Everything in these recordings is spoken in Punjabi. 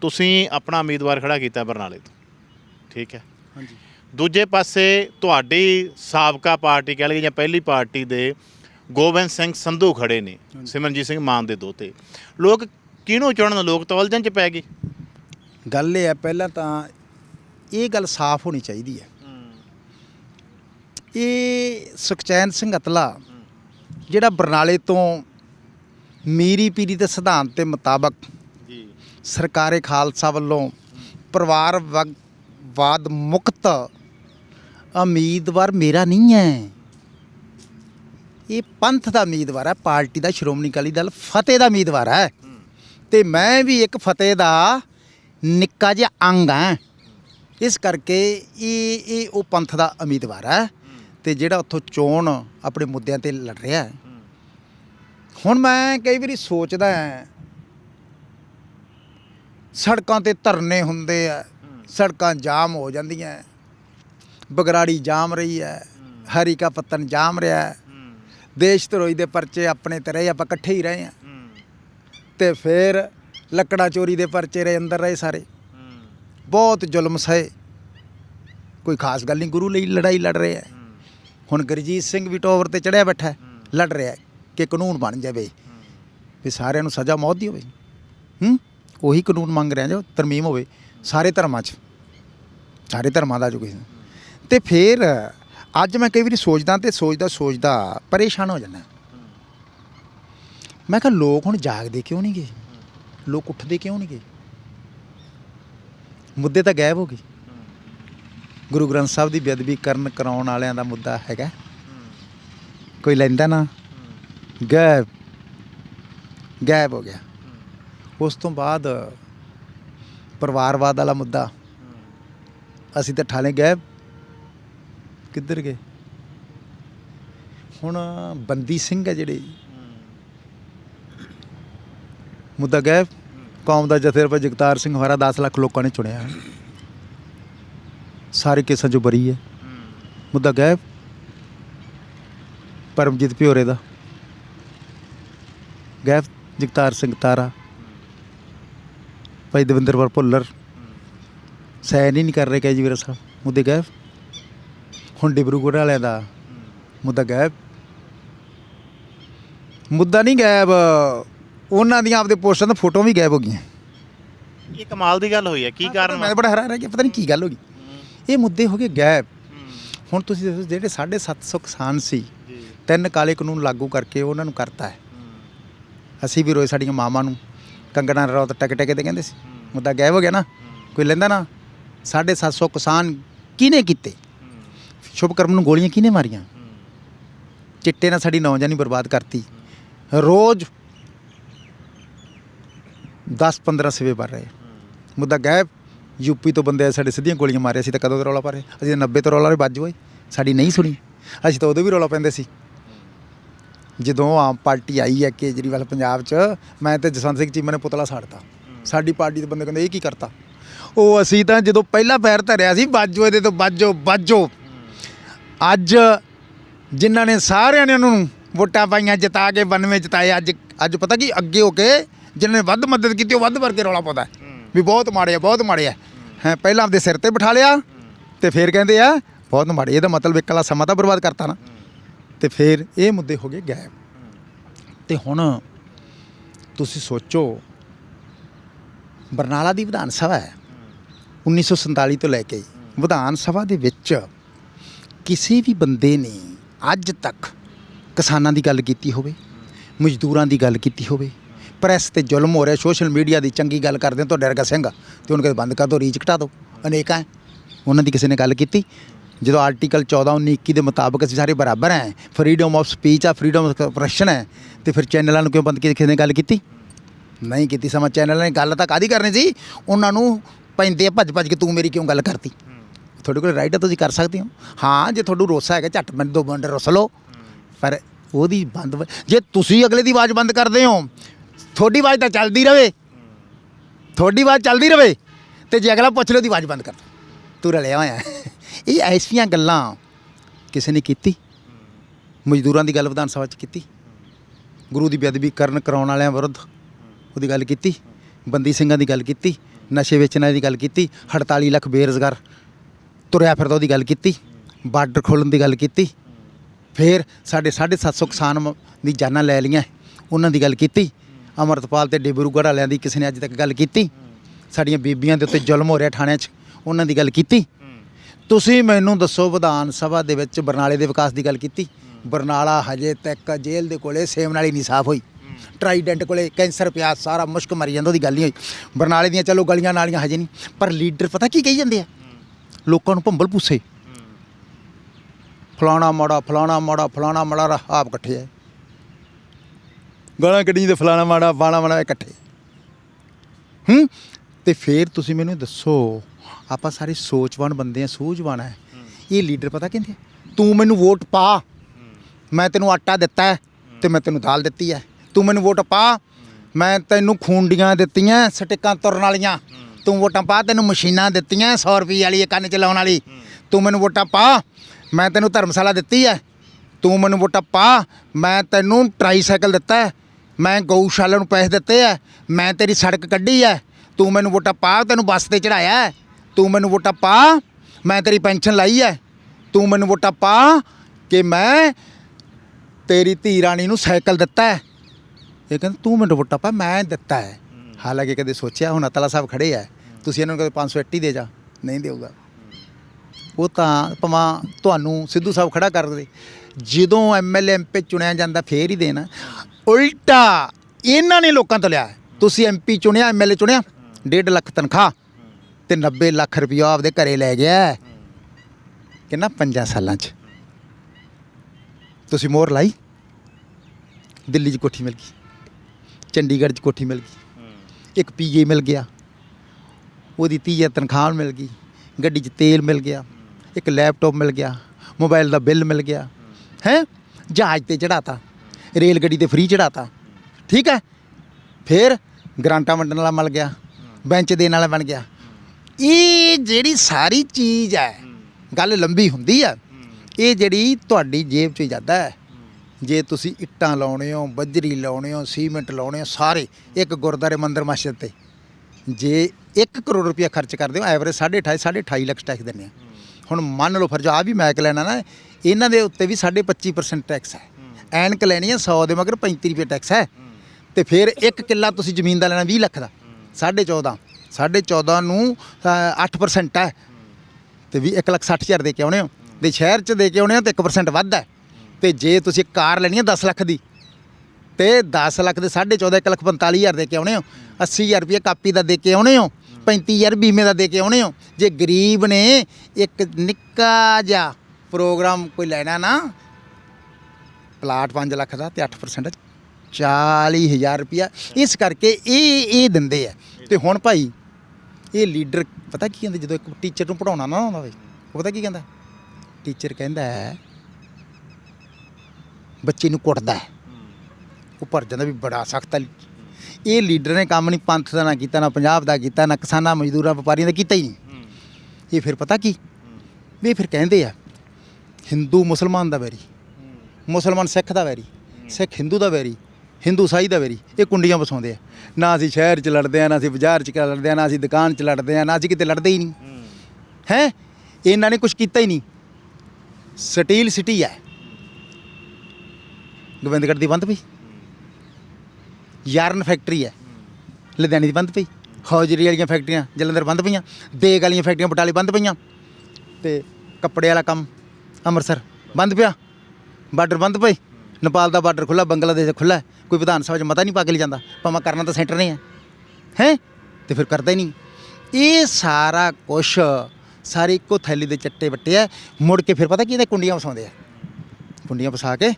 ਤੁਸੀਂ ਆਪਣਾ ਉਮੀਦਵਾਰ ਖੜਾ ਕੀਤਾ ਬਰਨਾਲੇ ਤੋਂ। ਠੀਕ ਹੈ। ਹਾਂਜੀ। ਦੂਜੇ ਪਾਸੇ ਤੁਹਾਡੀ ਸਾਬਕਾ ਪਾਰਟੀ ਕਹਿ ਲਈਏ ਜਾਂ ਪਹਿਲੀ ਪਾਰਟੀ ਦੇ ਗੋਬਿੰਦ ਸਿੰਘ ਸੰਧੂ ਖੜੇ ਨੇ ਸਿਮਰਨਜੀਤ ਸਿੰਘ ਮਾਨ ਦੇ ਦੋਤੇ ਲੋਕ ਕਿਹਨੂੰ ਚੁਣਨ ਲੋਕ ਤਾਂ ਉਲਝਣ ਚ ਪੈ ਗਏ ਗੱਲ ਇਹ ਹੈ ਪਹਿਲਾਂ ਤਾਂ ਇਹ ਗੱਲ ਸਾਫ਼ ਹੋਣੀ ਚਾਹੀਦੀ ਹੈ। ਇਹ ਸੁਖਚੈਨ ਸਿੰਘ ਅਤਲਾ ਜਿਹੜਾ ਬਰਨਾਲੇ ਤੋਂ ਮੀਰੀ ਪੀਰੀ ਦੇ ਸਿਧਾਂਤ ਦੇ ਮੁਤਾਬਕ ਸਰਕਾਰੇ ਖਾਲਸਾ ਵੱਲੋਂ ਪਰਿਵਾਰ ਪਰਿਵਾਰਵਾਦ ਮੁਕਤ ਉਮੀਦਵਾਰ ਮੇਰਾ ਨਹੀਂ ਹੈ। ਇਹ ਪੰਥ ਦਾ ਉਮੀਦਵਾਰ ਹੈ, ਪਾਰਟੀ ਦਾ ਸ਼੍ਰੋਮਣੀ ਅਕਾਲੀ ਦਲ ਫਤਿਹ ਦਾ ਉਮੀਦਵਾਰ ਹੈ। ਤੇ ਮੈਂ ਵੀ ਇੱਕ ਫਤਿਹ ਦਾ ਨਿੱਕਾ ਜਿਹਾ ਅੰਗ ਹਾਂ। ਇਸ ਕਰਕੇ ਇਹ ਇਹ ਉਹ ਪੰਥ ਦਾ ਉਮੀਦਵਾਰ ਹੈ ਤੇ ਜਿਹੜਾ ਉੱਥੋਂ ਚੋਣ ਆਪਣੇ ਮੁੱਦਿਆਂ ਤੇ ਲੜ ਰਿਹਾ ਹੈ। ਹੁਣ ਮੈਂ ਕਈ ਵਾਰੀ ਸੋਚਦਾ ਹਾਂ ਸੜਕਾਂ ਤੇ ਧਰਨੇ ਹੁੰਦੇ ਆ ਸੜਕਾਂ ਜਾਮ ਹੋ ਜਾਂਦੀਆਂ ਬਗਰਾੜੀ ਜਾਮ ਰਹੀ ਹੈ। ਹਰੀ ਕਾ ਪੱਤਨ ਜਾਮ ਰਿਹਾ ਹੈ। ਦੇਸ਼ ਧਰੋਈ ਦੇ ਪਰਚੇ ਆਪਣੇ ਤੇ ਰਹੇ ਆਪਾਂ ਇਕੱਠੇ ਹੀ ਰਹੇ ਆ। ਤੇ ਫਿਰ ਲੱਕੜਾ ਚੋਰੀ ਦੇ ਪਰਚੇ ਰਹੇ ਅੰਦਰ ਰਹੇ ਸਾਰੇ। ਬਹੁਤ ਜ਼ੁਲਮ ਸਹੇ। ਕੋਈ ਖਾਸ ਗੱਲ ਨਹੀਂ ਗੁਰੂ ਲਈ ਲੜਾਈ ਲੜ ਰਿਹਾ ਹੈ। ਹੁਣ ਗੁਰਜੀਤ ਸਿੰਘ ਵੀ ਟੋਵਰ ਤੇ ਚੜਿਆ ਬੈਠਾ ਹੈ। ਲੜ ਰਿਹਾ ਹੈ ਕਿ ਕਾਨੂੰਨ ਬਣ ਜਾਵੇ। ਵੀ ਸਾਰਿਆਂ ਨੂੰ ਸਜ਼ਾ ਮੌਤ ਦੀ ਹੋਵੇ। ਹੂੰ? ਉਹੀ ਕਾਨੂੰਨ ਮੰਗ ਰਿਹਾ ਜੋ ਤਰਮੀਮ ਹੋਵੇ, ਸਾਰੇ ਧਰਮਾਂ 'ਚ। ਸਾਰੇ ਧਰਮਾਂ ਦਾ ਜੋ ਕਿਸੇ ਤੇ ਫਿਰ ਅੱਜ ਮੈਂ ਕਈ ਵਾਰੀ ਸੋਚਦਾ ਤੇ ਸੋਚਦਾ ਸੋਚਦਾ ਪਰੇਸ਼ਾਨ ਹੋ ਜਾਂਦਾ। ਮੈਂ ਕਿਹਾ ਲੋਕ ਹੁਣ ਜਾਗਦੇ ਕਿਉਂ ਨਹੀਂ ਗਏ ਲੋਕ ਉੱਠਦੇ ਕਿਉਂ ਨਹੀਂ ਗਏ ਮੁੱਦੇ ਤਾਂ ਗਾਇਬ ਹੋ ਗਏ। ਗੁਰੂ ਗ੍ਰੰਥ ਸਾਹਿਬ ਦੀ ਬੇਅਦਬੀ ਕਰਨ, ਕਰਾਉਣ ਵਾਲਿਆਂ ਦਾ ਮੁੱਦਾ ਹੈਗਾ। ਕੋਈ ਲੈਂਦਾ ਨਾ। ਗਾਇਬ। ਗਾਇਬ ਹੋ ਗਿਆ। ਉਸ ਤੋਂ ਬਾਅਦ ਪਰਿਵਾਰਵਾਦ ਵਾਲਾ ਮੁੱਦਾ। ਅਸੀਂ ਤਾਂ ਠਾਲੇ ਗਾਇਬ ਕਿੱਧਰ ਗਏ? ਹੁਣ ਬੰਦੀ ਸਿੰਘ ਹੈ ਜਿਹੜੇ। ਮੁੱਦਾ ਗਾਇਬ ਕੌਮ ਦਾ ਜਥੇਦਾਰ ਜਗਤਾਰ ਸਿੰਘ ਹਰਾ 10 ਲੱਖ ਲੋਕਾਂ ਨੇ ਚੁਣਿਆ। ਸਾਰੇ ਕੇਸਾਂ 'ਚੋਂ ਬਰੀ ਹੈ। ਮੁੱਦਾ ਗਾਇਬ ਪਰਮਜੀਤ ਭਿਓਰੇ ਦਾ। ਗਾਇਬ ਜਗਤਾਰ ਸਿੰਘ ਤਾਰਾ। ਭਾਈ ਦਵਿੰਦਰਪੁਰ ਭੁੱਲਰ। ਸੈਨ ਹੀ ਨਹੀਂ ਕਰ ਰਹੇ ਕੇਜੀਵਰ ਸਾਹਿਬ। ਮੁੱਦੇ ਗਾਇਬ। ਹੁਣ ਡਿਬਰੂਗੜ੍ਹ ਵਾਲਿਆਂ ਦਾ ਮੁੱਦਾ ਗਾਇਬ। ਮੁੱਦਾ ਨਹੀਂ ਗਾਇਬ। ਉਹਨਾਂ ਦੀਆਂ ਆਪਦੇ ਪੋਸਟਾਂ ਤੋਂ ਫੋਟੋ ਵੀ ਗਾਇਬ ਹੋ ਗਈਆਂ। ਇਹ ਕਮਾਲ ਦੀ ਗੱਲ ਹੋਈ ਹੈ ਕੀ ਕਾਰਨ ਮੈਂ ਬੜਾ ਹੈਰਾਨ ਰਹਿ ਗਿਆ ਪਤਾ ਨਹੀਂ ਕੀ ਗੱਲ ਹੋ ਗਈ। ਇਹ ਮੁੱਦੇ ਹੋ ਗਏ ਗਾਇਬ। ਹੁਣ ਤੁਸੀਂ ਦੱਸੋ ਜਿਹੜੇ 750 ਕਿਸਾਨ ਸੀ ਜੀ। ਤਿੰਨ ਕਾਲੇ ਕਾਨੂੰਨ ਲਾਗੂ ਕਰਕੇ ਉਹਨਾਂ ਨੂੰ ਕਰਤਾ ਹੈ। ਅਸੀਂ ਵੀ ਰੋਏ ਸਾਡੀਆਂ ਮਾਵਾਂ ਨੂੰ। ਕੰਗਣਾ ਰੌਤ ਟਕ ਟਕੇ ਤੇ ਕਹਿੰਦੇ ਸੀ, ਮੁੱਦਾ ਗਾਇਬ ਹੋ ਗਿਆ ਨਾ, ਕੋਈ ਲੈਂਦਾ ਨਾ 750 ਕਿਸਾਨ ਕਿਹਨੇ ਕੀਤੇ? ਸ਼ੁਭਕਰਮ ਨੂੰ ਗੋਲੀਆਂ ਕਿਹਨੇ ਮਾਰੀਆਂ? ਚਿੱਟੇ ਨਾਲ ਸਾਡੀ ਨੌਜਵਾਨੀ ਬਰਬਾਦ ਕਰਤੀ। ਰੋਜ਼ 10 15 ਸਵੇ ਭਰ ਰਹੇ। ਮੁੱਦਾ ਗਾਇਬ ਯੂਪੀ ਤੋਂ ਬੰਦੇ ਸਾਡੇ ਸਿੱਧੀਆਂ ਗੋਲੀਆਂ ਮਾਰਿਆ ਸੀ ਤਾਂ ਕਦੋਂ ਦਾ ਰੌਲਾ ਪਾ ਰਹੇ? ਅਸੀਂ ਤਾਂ 90 ਤੋਂ ਰੌਲਾ ਵੀ ਵੱਜ ਹੋਏ, ਸਾਡੀ ਨਹੀਂ ਸੁਣੀ। ਅਸੀਂ ਤਾਂ ਉਦੋਂ ਵੀ ਰੌਲਾ ਪੈਂਦੇ ਸੀ। ਜਦੋਂ ਆਮ ਪਾਰਟੀ ਆਈ ਹੈ ਕੇਜਰੀਵਾਲ ਪੰਜਾਬ 'ਚ, ਮੈਂ ਤੇ ਜਸਵੰਤ ਸਿੰਘ ਚੀਮਾ ਨੇ ਪੁਤਲਾ ਸਾੜਤਾ। ਸਾਡੀ ਪਾਰਟੀ ਦੇ ਬੰਦੇ ਕਹਿੰਦੇ, ਇਹ ਕੀ ਕਰਤਾ? ਉਹ ਅਸੀਂ ਤਾਂ ਜਦੋਂ ਪਹਿਲਾ ਪੈਰ ਧਰਿਆ ਸੀ, ਬਾਜੋ ਇਹਦੇ ਤੋਂ ਬਾਜੋ ਬਾਜੋ। ਅੱਜ ਜਿਨ੍ਹਾਂ ਨੇ ਸਾਰਿਆਂ ਨੇ ਉਹਨਾਂ ਨੂੰ ਵੋਟਾਂ ਪਾਈਆਂ, ਜਿਤਾ ਕੇ 92 ਜਿਤਾਏ, ਅੱਜ ਅੱਜ ਪਤਾ ਕੀ ਅੱਗੇ ਹੋ ਕੇ ਜਿਨ੍ਹਾਂ ਨੇ ਵੱਧ ਮਦਦ ਕੀਤੀ, ਉਹ ਵੱਧ ਵਰਗੇ ਰੌਲਾ ਪਾਉਂਦਾ ਵੀ ਬਹੁਤ ਮਾੜੇ ਆ, ਬਹੁਤ ਮਾੜੇ ਆ। ਹੈ, ਪਹਿਲਾਂ ਆਪਦੇ ਸਿਰ ਤੇ ਬਿਠਾ ਲਿਆ ਤੇ ਫਿਰ ਕਹਿੰਦੇ ਆ, ਬਹੁਤ ਮਾੜੇ, ਇਹਦਾ ਮਤਲਬ ਇਕੱਲਾ ਸਮਾਂ ਤਾਂ ਬਰਬਾਦ ਕਰਤਾ ਨਾ। ਤੇ ਫਿਰ ਇਹ ਮੁੱਦੇ ਹੋ ਗਏ ਗਾਇਬ ਤੇ ਹੁਣ ਤੁਸੀਂ ਸੋਚੋ, ਬਰਨਾਲਾ ਦੀ ਵਿਧਾਨ ਸਭਾ ਹੈ 1947 ਤੋਂ ਲੈ ਕੇ ਵਿਧਾਨ ਸਭਾ ਦੇ ਵਿੱਚ ਕਿਸੇ ਵੀ ਬੰਦੇ ਨੇ ਅੱਜ ਤੱਕ ਕਿਸਾਨਾਂ ਦੀ ਗੱਲ ਕੀਤੀ ਹੋਵੇ, ਮਜ਼ਦੂਰਾਂ ਦੀ ਗੱਲ ਕੀਤੀ ਹੋਵੇ, ਪ੍ਰੈਸ ਤੇ ਜ਼ੁਲਮ ਹੋ ਰਿਹਾ, ਸੋਸ਼ਲ ਮੀਡੀਆ ਦੀ ਚੰਗੀ ਗੱਲ ਕਰਦੇ ਹੋ ਤੁਹਾਡੇ ਵਰਗਾ ਸਿੰਘ ਤੇ ਉਹਨੂੰ ਕਹਿੰਦੇ ਬੰਦ ਕਰ ਦਿਓ ਰੀਚ ਘਟਾ ਦਿਓ, ਅਨੇਕਾਂ ਹੈ। ਉਹਨਾਂ ਦੀ ਕਿਸੇ ਨੇ ਗੱਲ ਕੀਤੀ ਜਦੋਂ ਆਰਟੀਕਲ 14 19 21 ਦੇ ਮੁਤਾਬਕ ਅਸੀਂ ਸਾਰੇ ਬਰਾਬਰ ਹੈ ਫਰੀडम ਆਫ ਸਪੀਚ ਆ ਫਰੀडਮ ਆਫ ਐਕਸਪ੍ਰੈਸ਼ਨ ਹੈ, ਤੇ ਫਿਰ ਚੈਨਲਾਂ ਨੂੰ ਕਿਉਂ ਬੰਦ ਕੀਤਾ, ਕਿਸੇ ਨੇ ਗੱਲ ਕੀਤੀ? ਨਹੀਂ ਕੀਤੀ, ਸਮਾਂ ਚੈਨਲਾਂ ਨੇ ਗੱਲ ਤਾਂ ਕਾਦੀ ਕਰਨੀ ਸੀ? ਉਹਨਾਂ ਨੂੰ ਪੈਂਦੇ ਭੱਜ ਭੱਜ ਕੇ ਤੂੰ ਮੇਰੀ ਕਿਉਂ ਗੱਲ ਕਰਤੀ? ਤੁਹਾਡੇ ਕੋਲ ਰਾਈਟ ਆ, ਤੁਸੀਂ ਕਰ ਸਕਦੇ ਹੋ। ਹਾਂ, ਜੇ ਤੁਹਾਨੂੰ ਰੋਸਾ ਹੈਗਾ, ਝੱਟ ਮੈਨੂੰ ਦੋ ਬੰਡ ਰੋਸ ਲਓ। ਪਰ ਉਹਦੀ ਬੰਦ ਜੇ ਤੁਸੀਂ ਅਗਲੇ ਦੀ ਆਵਾਜ਼ ਬੰਦ ਕਰਦੇ ਹੋ, ਤੁਹਾਡੀ ਆਵਾਜ਼ ਤਾਂ ਚੱਲਦੀ ਰਹੇ ਤੁਹਾਡੀ ਆਵਾਜ਼ ਚੱਲਦੀ ਰਹੇ ਤੇ ਜੇ ਅਗਲਾ ਪੁੱਛ ਲਓ ਦੀ ਆਵਾਜ਼ ਬੰਦ ਕਰ ਤੂੰ ਰਲਿਆ ਹੋਇਆ। ਇਹ ਐਸੀਆਂ ਗੱਲਾਂ ਕਿਸੇ ਨੇ ਕੀਤੀ? ਮਜ਼ਦੂਰਾਂ ਦੀ ਗੱਲ ਵਿਧਾਨ ਸਭਾ 'ਚ ਕੀਤੀ? ਗੁਰੂ ਦੀ ਬੇਅਦਬੀ ਕਰਨ ਕਰਾਉਣ ਵਾਲਿਆਂ ਵਿਰੁੱਧ ਉਹਦੀ ਗੱਲ ਕੀਤੀ? ਬੰਦੀ ਸਿੰਘਾਂ ਦੀ ਗੱਲ ਕੀਤੀ? ਨਸ਼ੇ ਵੇਚਣ ਵਾਲੀ ਦੀ ਗੱਲ ਕੀਤੀ? 48 ਲੱਖ ਬੇਰੁਜ਼ਗਾਰ ਤੁਰਿਆ ਫਿਰਦਾ ਉਹਦੀ ਗੱਲ ਕੀਤੀ? ਬਾਰਡਰ ਖੋਲ੍ਹਣ ਦੀ ਗੱਲ ਕੀਤੀ? ਫਿਰ ਸਾਡੇ 750 ਕਿਸਾਨ ਮ- ਦੀ ਜਾਨਾਂ ਲੈ ਲਈਆਂ। ਉਹਨਾਂ ਦੀ ਗੱਲ ਕੀਤੀ? ਅਮਰਤਪਾਲ ਤੇ ਡੇਬਰੂਗੜ੍ਹ ਵਾਲਿਆਂ ਦੀ ਕਿਸੇ ਨੇ ਅੱਜ ਤੱਕ ਗੱਲ ਕੀਤੀ? ਸਾਡੀਆਂ ਬੀਬੀਆਂ ਦੇ ਉੱਤੇ ਜ਼ੁਲਮ ਹੋ ਰਿਹਾ ਥਾਣਿਆਂ 'ਚ। ਉਹਨਾਂ ਦੀ ਗੱਲ ਕੀਤੀ? ਤੁਸੀਂ ਮੈਨੂੰ ਦੱਸੋ ਵਿਧਾਨ ਸਭਾ ਦੇ ਵਿੱਚ ਬਰਨਾਲੇ ਦੇ ਵਿਕਾਸ ਦੀ ਗੱਲ ਕੀਤੀ? ਬਰਨਾਲਾ ਹਜੇ ਤੱਕ ਜੇਲ੍ਹ ਦੇ ਕੋਲੇ ਸੇਮ ਨਾਲੀ ਨਹੀਂ ਸਾਫ਼ ਹੋਈ। ਟਰਾਈਡੈਂਟ ਕੋਲੇ ਕੈਂਸਰ, ਪਿਆਸ, ਸਾਰਾ ਮੁਸ਼ਕ ਮਰੀ ਜਾਂਦਾ, ਉਹਦੀ ਗੱਲ ਨਹੀਂ ਹੋਈ। ਬਰਨਾਲੇ ਦੀਆਂ ਚਲੋ ਗਲੀਆਂ ਨਾਲੀਆਂ ਹਜੇ ਨਹੀਂ, ਪਰ ਲੀਡਰ ਪਤਾ ਕੀ ਕਹੀ ਜਾਂਦੇ ਆ? ਲੋਕਾਂ ਨੂੰ ਭੰਬਲ ਪੂਸੇ। ਫਲਾਣਾ ਮਾੜਾ ਫਲਾਣਾ ਮਾੜਾ ਫਲਾਣਾ ਮਾੜਾ ਰ- ਆਪ ਇਕੱਠੇ ਆ। ਗਾਲਾਂ ਕੱਢੀਆਂ ਤੇ ਫਲਾਣਾ ਮਾੜਾ ਬਾਣਾ ਮਾੜਾ ਇਕੱਠੇ। ਹੂੰ? ਤੇ ਫੇਰ ਤੁਸੀਂ ਮੈਨੂੰ ਦੱਸੋ ਆਪਾਂ ਸਾਰੇ ਸੋਚਵਾਨ ਬੰਦੇ ਆ, ਸੂਝਵਾਨ ਹੈ ਇਹ ਲੀਡਰ ਪਤਾ ਕਹਿੰਦੇ ਤੂੰ ਮੈਨੂੰ ਵੋਟ ਪਾ। ਮੈਂ ਤੈਨੂੰ ਆਟਾ ਦਿੱਤਾ ਹੈ ਤੇ ਮੈਂ ਤੈਨੂੰ ਦਾਲ ਦਿੱਤੀ ਹੈ। ਤੂੰ ਮੈਨੂੰ ਵੋਟ ਪਾ। ਮੈਂ ਤੈਨੂੰ ਖੂੰਡੀਆਂ ਦਿੱਤੀਆਂ, ਸਟਿਕਾਂ ਤੁਰਨ ਵਾਲੀਆਂ। ਤੂੰ ਵੋਟਾਂ ਪਾ, ਤੈਨੂੰ ਮਸ਼ੀਨਾਂ ਦਿੱਤੀਆਂ 100 ਰੁਪਏ ਵਾਲੀ ਇਹ ਕੰਨ ਚ ਲਾਉਣ ਵਾਲੀ। ਤੂੰ ਮੈਨੂੰ ਵੋਟਾਂ ਪਾ। ਮੈਂ ਤੈਨੂੰ ਧਰਮਸ਼ਾਲਾ ਦਿੱਤੀ ਹੈ। ਤੂੰ ਮੈਨੂੰ ਵੋਟਾਂ ਪਾ। ਮੈਂ ਤੈਨੂੰ ਟਰਾਈਸਾਈਕਲ ਦਿੱਤਾ ਮੈਂ ਗਊਸ਼ਾਲਾ ਨੂੰ ਪੈਸੇ ਦਿੱਤੇ ਹੈ। ਮੈਂ ਤੇਰੀ ਸੜਕ ਕੱਢੀ ਹੈ। ਤੂੰ ਮੈਨੂੰ ਵੋਟਾਂ ਪਾ। ਤੈਨੂੰ ਬੱਸ ਤੇ ਚੜਾਇਆ ਹੈ। ਤੂੰ ਮੈਨੂੰ ਵੋਟਾਂ ਪਾ, ਮੈਂ ਤੇਰੀ ਪੈਨਸ਼ਨ ਲਾਈ ਹੈ ਤੂੰ ਮੈਨੂੰ ਵੋਟਾਂ ਪਾ ਕਿ ਮੈਂ ਤੇਰੀ ਧੀ ਰਾਣੀ ਨੂੰ ਸਾਈਕਲ ਦਿੱਤਾ ਹੈ ਇਹ ਕਹਿੰਦਾ, ਤੂੰ ਮੈਨੂੰ ਵੋਟਾਂ ਪਾ, ਮੈਂ ਦਿੱਤਾ ਹੈ ਹਾਲਾਂਕਿ ਕਦੇ ਸੋਚਿਆ ਹੁਣ, ਅਤਲਾ ਸਾਹਿਬ ਖੜੇ ਆ ਤੁਸੀਂ ਇਹਨਾਂ ਨੂੰ ਕਦੇ 580 ਦੇ ਜਾ, ਨਹੀਂ ਦੇਊਗਾ। ਉਹ ਤਾਂ ਭਵਾਂ ਤੁਹਾਨੂੰ ਸਿੱਧੂ ਸਾਹਿਬ ਖੜਾ ਕਰ ਦੇ ਜਦੋਂ ਐਮਐਲਏ ਐਮਪੀ ਚੁਣਿਆ ਜਾਂਦਾ, ਫੇਰ ਹੀ ਦੇਣਾ। ਉਲਟਾ ਇਹਨਾਂ ਨੇ ਲੋਕਾਂ ਤੋਂ ਲਿਆ। ਤੁਸੀਂ ਐਮਪੀ ਚੁਣਿਆ ਐਮਐਲਏ ਚੁਣਿਆ 1.5 ਲੱਖ ਤਨਖਾਹ। ਤੇ 90 ਲੱਖ ਰੁਪਇਆ ਆਪਦੇ ਘਰੇ ਲੈ ਗਿਆ। ਕਿੰਨਾ? ਪੰਜਾਂ ਸਾਲਾਂ 'ਚ। ਤੁਸੀਂ ਮੋਹਰ ਲਾਈ? ਦਿੱਲੀ 'ਚ ਕੋਠੀ ਮਿਲ ਗਈ। ਚੰਡੀਗੜ੍ਹ 'ਚ ਕੋਠੀ ਮਿਲ ਗਈ। ਇੱਕ ਪੀਏ ਮਿਲ ਗਿਆ। ਉਹਦੀ ਤੀਜੇ ਤਨਖਾਹ ਮਿਲ ਗਈ। ਗੱਡੀ 'ਚ ਤੇਲ ਮਿਲ ਗਿਆ। ਇੱਕ ਲੈਪਟਾਪ ਮਿਲ ਗਿਆ। ਮੋਬਾਈਲ ਦਾ ਬਿੱਲ ਮਿਲ ਗਿਆ। ਹੈ। ਜਹਾਜ਼ ਤੇ ਚੜਾਤਾ ਰੇਲ ਗੱਡੀ ਤੇ ਫ੍ਰੀ ਚੜਾਤਾ ਠੀਕ ਹੈ? ਫਿਰ ਗਰਾਂਟਾਂ ਵੰਡਣ ਵਾਲਾ ਮਿਲ ਗਿਆ। ਬੈਂਚ ਦੇਣ ਵਾਲਾ ਬਣ ਗਿਆ। ਇਹ ਜਿਹੜੀ ਸਾਰੀ ਚੀਜ਼ ਹੈ ਗੱਲ ਲੰਬੀ ਹੁੰਦੀ ਆ। ਇਹ ਜਿਹੜੀ ਤੁਹਾਡੀ ਜੇਬ 'ਚ ਜਾਂਦਾ ਹੈ। ਜੇ ਤੁਸੀਂ ਇੱਟਾਂ ਲਾਉਣੇ ਹੋ ਬੱਜਰੀ ਲਾਉਣੇ ਹੋ ਸੀਮੈਂਟ ਲਾਉਣੇ ਹੋ ਸਾਰੇ ਇੱਕ ਗੁਰਦਾਰੇ ਮੰਦਿਰ ਮਸਜਿਦ ਤੇ ਜੇ 1 ਕਰੋੜ ਰੁਪਇਆ ਖਰਚ ਕਰਦੇ ਹੋ ਐਵਰੇਜ 2.5 2.5 ਲੱਖ ਟੈਕਸ ਦਿੰਦੇ ਆ। ਹੁਣ ਮੰਨ ਲਓ ਫਰਜ਼ ਆ ਵੀ ਮੈਕ ਲੈਣਾ ਨਾ ਇਹਨਾਂ ਦੇ ਉੱਤੇ ਵੀ 25% ਟੈਕਸ ਹੈ। ਐਨਕ ਲੈਣੀ ਹੈ 100 ਦੇ ਮਗਰ 35 ਰੁਪਏ ਟੈਕਸ ਹੈ। ਤੇ ਫਿਰ ਇੱਕ ਕਿੱਲਾ ਤੁਸੀਂ ਜ਼ਮੀਨ ਦਾ ਲੈਣਾ 20 ਲੱਖ ਦਾ 14.5 14.5 ਨੂੰ ਅ, 8% ਹੈ। ਤੇ ਵੀ 1 ਲੱਖ 60 ਹਜ਼ਾਰ ਦੇ ਕੇ ਆਉਣੇ ਹੋ। ਤੇ ਸ਼ਹਿਰ 'ਚ ਦੇ ਕੇ ਆਉਣੇ ਹੋ ਤੇ 1% ਵੱਧ ਹੈ। ਤੇ ਜੇ ਤੁਸੀਂ ਕਾਰ ਲੈਣੀ ਹੈ 10 ਲੱਖ ਦੀ ਤੇ 10 ਲੱਖ ਦੇ 14.5 1 ਲੱਖ 45 ਹਜ਼ਾਰ ਦੇ ਕੇ ਆਉਣੇ ਹੋ। 80 ਹਜ਼ਾਰ ਰੁਪਏ ਕਾਪੀ ਦਾ ਦੇ ਕੇ ਆਉਣੇ ਹੋ। 35 ਹਜ਼ਾਰ ਬੀਮੇ ਦਾ ਦੇ ਕੇ ਆਉਣੇ ਹੋ। ਜੇ ਗਰੀਬ ਨੇ ਇੱਕ ਨਿੱਕਾ ਜਿਹਾ ਪ੍ਰੋਗਰਾਮ ਕੋਈ ਲੈਣਾ ਨਾ ਪਲਾਟ 5 ਲੱਖ ਦਾ ਤੇ 8% 40000 ਰੁਪਇਆ ਇਸ ਕਰਕੇ ਇਹ ਇਹ ਦਿੰਦੇ ਆ। ਤੇ ਹੁਣ ਭਾਈ ਇਹ ਲੀਡਰ ਪਤਾ ਕੀ ਕਹਿੰਦੇ, ਜਦੋਂ ਇੱਕ ਟੀਚਰ ਨੂੰ ਪੜਾਉਣਾ ਨਾ ਆਉਂਦਾ ਹੋਵੇ ਉਹ ਪਤਾ ਕੀ ਕਹਿੰਦਾ? ਟੀਚਰ ਕਹਿੰਦਾ ਹੈ, ਬੱਚੇ ਨੂੰ ਕੁੱਟਦਾ ਹੈ। ਉਹ ਭਰ ਜਾਂਦਾ ਵੀ ਬੜਾ ਸਖਤ ਹੈ। ਇਹ ਲੀਡਰ ਨੇ ਕੰਮ ਨਹੀਂ, ਪੰਥ ਦਾ ਨਾ ਕੀਤਾ, ਨਾ ਪੰਜਾਬ ਦਾ ਕੀਤਾ, ਨਾ ਕਿਸਾਨਾਂ, ਮਜ਼ਦੂਰਾਂ, ਵਪਾਰੀਆਂ ਦਾ ਕੀਤਾ ਹੀ ਨਹੀਂ। ਇਹ ਫਿਰ ਪਤਾ ਕੀ? ਵੀ ਇਹ ਫਿਰ ਕਹਿੰਦੇ ਆ, ਹਿੰਦੂ ਮੁਸਲਮਾਨ ਦਾ ਵੈਰੀ, ਮੁਸਲਮਾਨ ਸਿੱਖ ਦਾ ਵੈਰੀ, ਸਿੱਖ ਹਿੰਦੂ ਦਾ ਵੈਰੀ ਹਿੰਦੂ ਸਾਈ ਦਾ ਵੈਰੀ ਇਹ ਕੁੰਡੀਆਂ ਵਸਾਉਂਦੇ ਆ। ਨਾ ਅਸੀਂ ਸ਼ਹਿਰ 'ਚ ਲੜਦੇ ਆ ਨਾ ਅਸੀਂ ਬਾਜ਼ਾਰ 'ਚ ਲੜਦੇ ਆ ਨਾ ਅਸੀਂ ਦੁਕਾਨ 'ਚ ਲੜਦੇ ਆ ਨਾ ਅਸੀਂ ਕਿਤੇ ਲੜਦੇ ਹੀ ਨਹੀਂ। ਹੈ। ਇਹਨਾਂ ਨੇ ਕੁਝ ਕੀਤਾ ਹੀ ਨਹੀਂ। ਸਟੀਲ ਸਿਟੀ ਹੈ। ਗੋਬਿੰਦਗੜ੍ਹ ਦੀ ਬੰਦ ਪਈ। ਯਾਰਨ ਫੈਕਟਰੀ ਹੈ। ਲੁਧਿਆਣੇ ਦੀ ਬੰਦ ਪਈ। ਹੌਜਰੀ ਵਾਲੀਆਂ ਫੈਕਟਰੀਆਂ ਜਲੰਧਰ ਬੰਦ ਪਈਆਂ। ਦੇਗ ਵਾਲੀਆਂ ਫੈਕਟਰੀਆਂ ਬਟਾਲੇ ਬੰਦ ਪਈਆਂ। ਤੇ ਕੱਪੜੇ ਵਾਲਾ ਕੰਮ ਅੰਮ੍ਰਿਤਸਰ ਬੰਦ ਪਿਆ। ਬਾਰਡਰ ਬੰਦ ਪਈ ਨੇਪਾਲ ਦਾ ਬਾਰਡਰ ਖੁੱਲਾ ਬੰਗਲਾਦੇਸ਼ ਖੁੱਲਾ ਕੋਈ ਵਿਧਾਨ ਸਭਾ 'ਚ ਮਤਾ ਨਹੀਂ ਪਾ ਕੇ ਲੈ ਜਾਂਦਾ ਭਾਵੇਂ ਕਰਨਾ ਤਾਂ ਸੈਂਟਰ ਨੇ ਹੈ ਹੈ? ਤੇ ਫਿਰ ਕਰਦਾ ਹੀ ਨਹੀਂ। ਇਹ ਸਾਰਾ ਕੁਛ, ਸਾਰੇ ਇੱਕੋ ਥੈਲੀ ਦੇ ਚੱਟੇ ਵੱਟੇ ਆ। ਮੁੜ ਕੇ ਫਿਰ ਪਤਾ ਕੀ ਇਹਦੇ ਕੁੰਡੀਆਂ ਵਸਾਉਂਦੇ ਆ? ਕੁੰਡੀਆਂ ਵਸਾ ਕੇ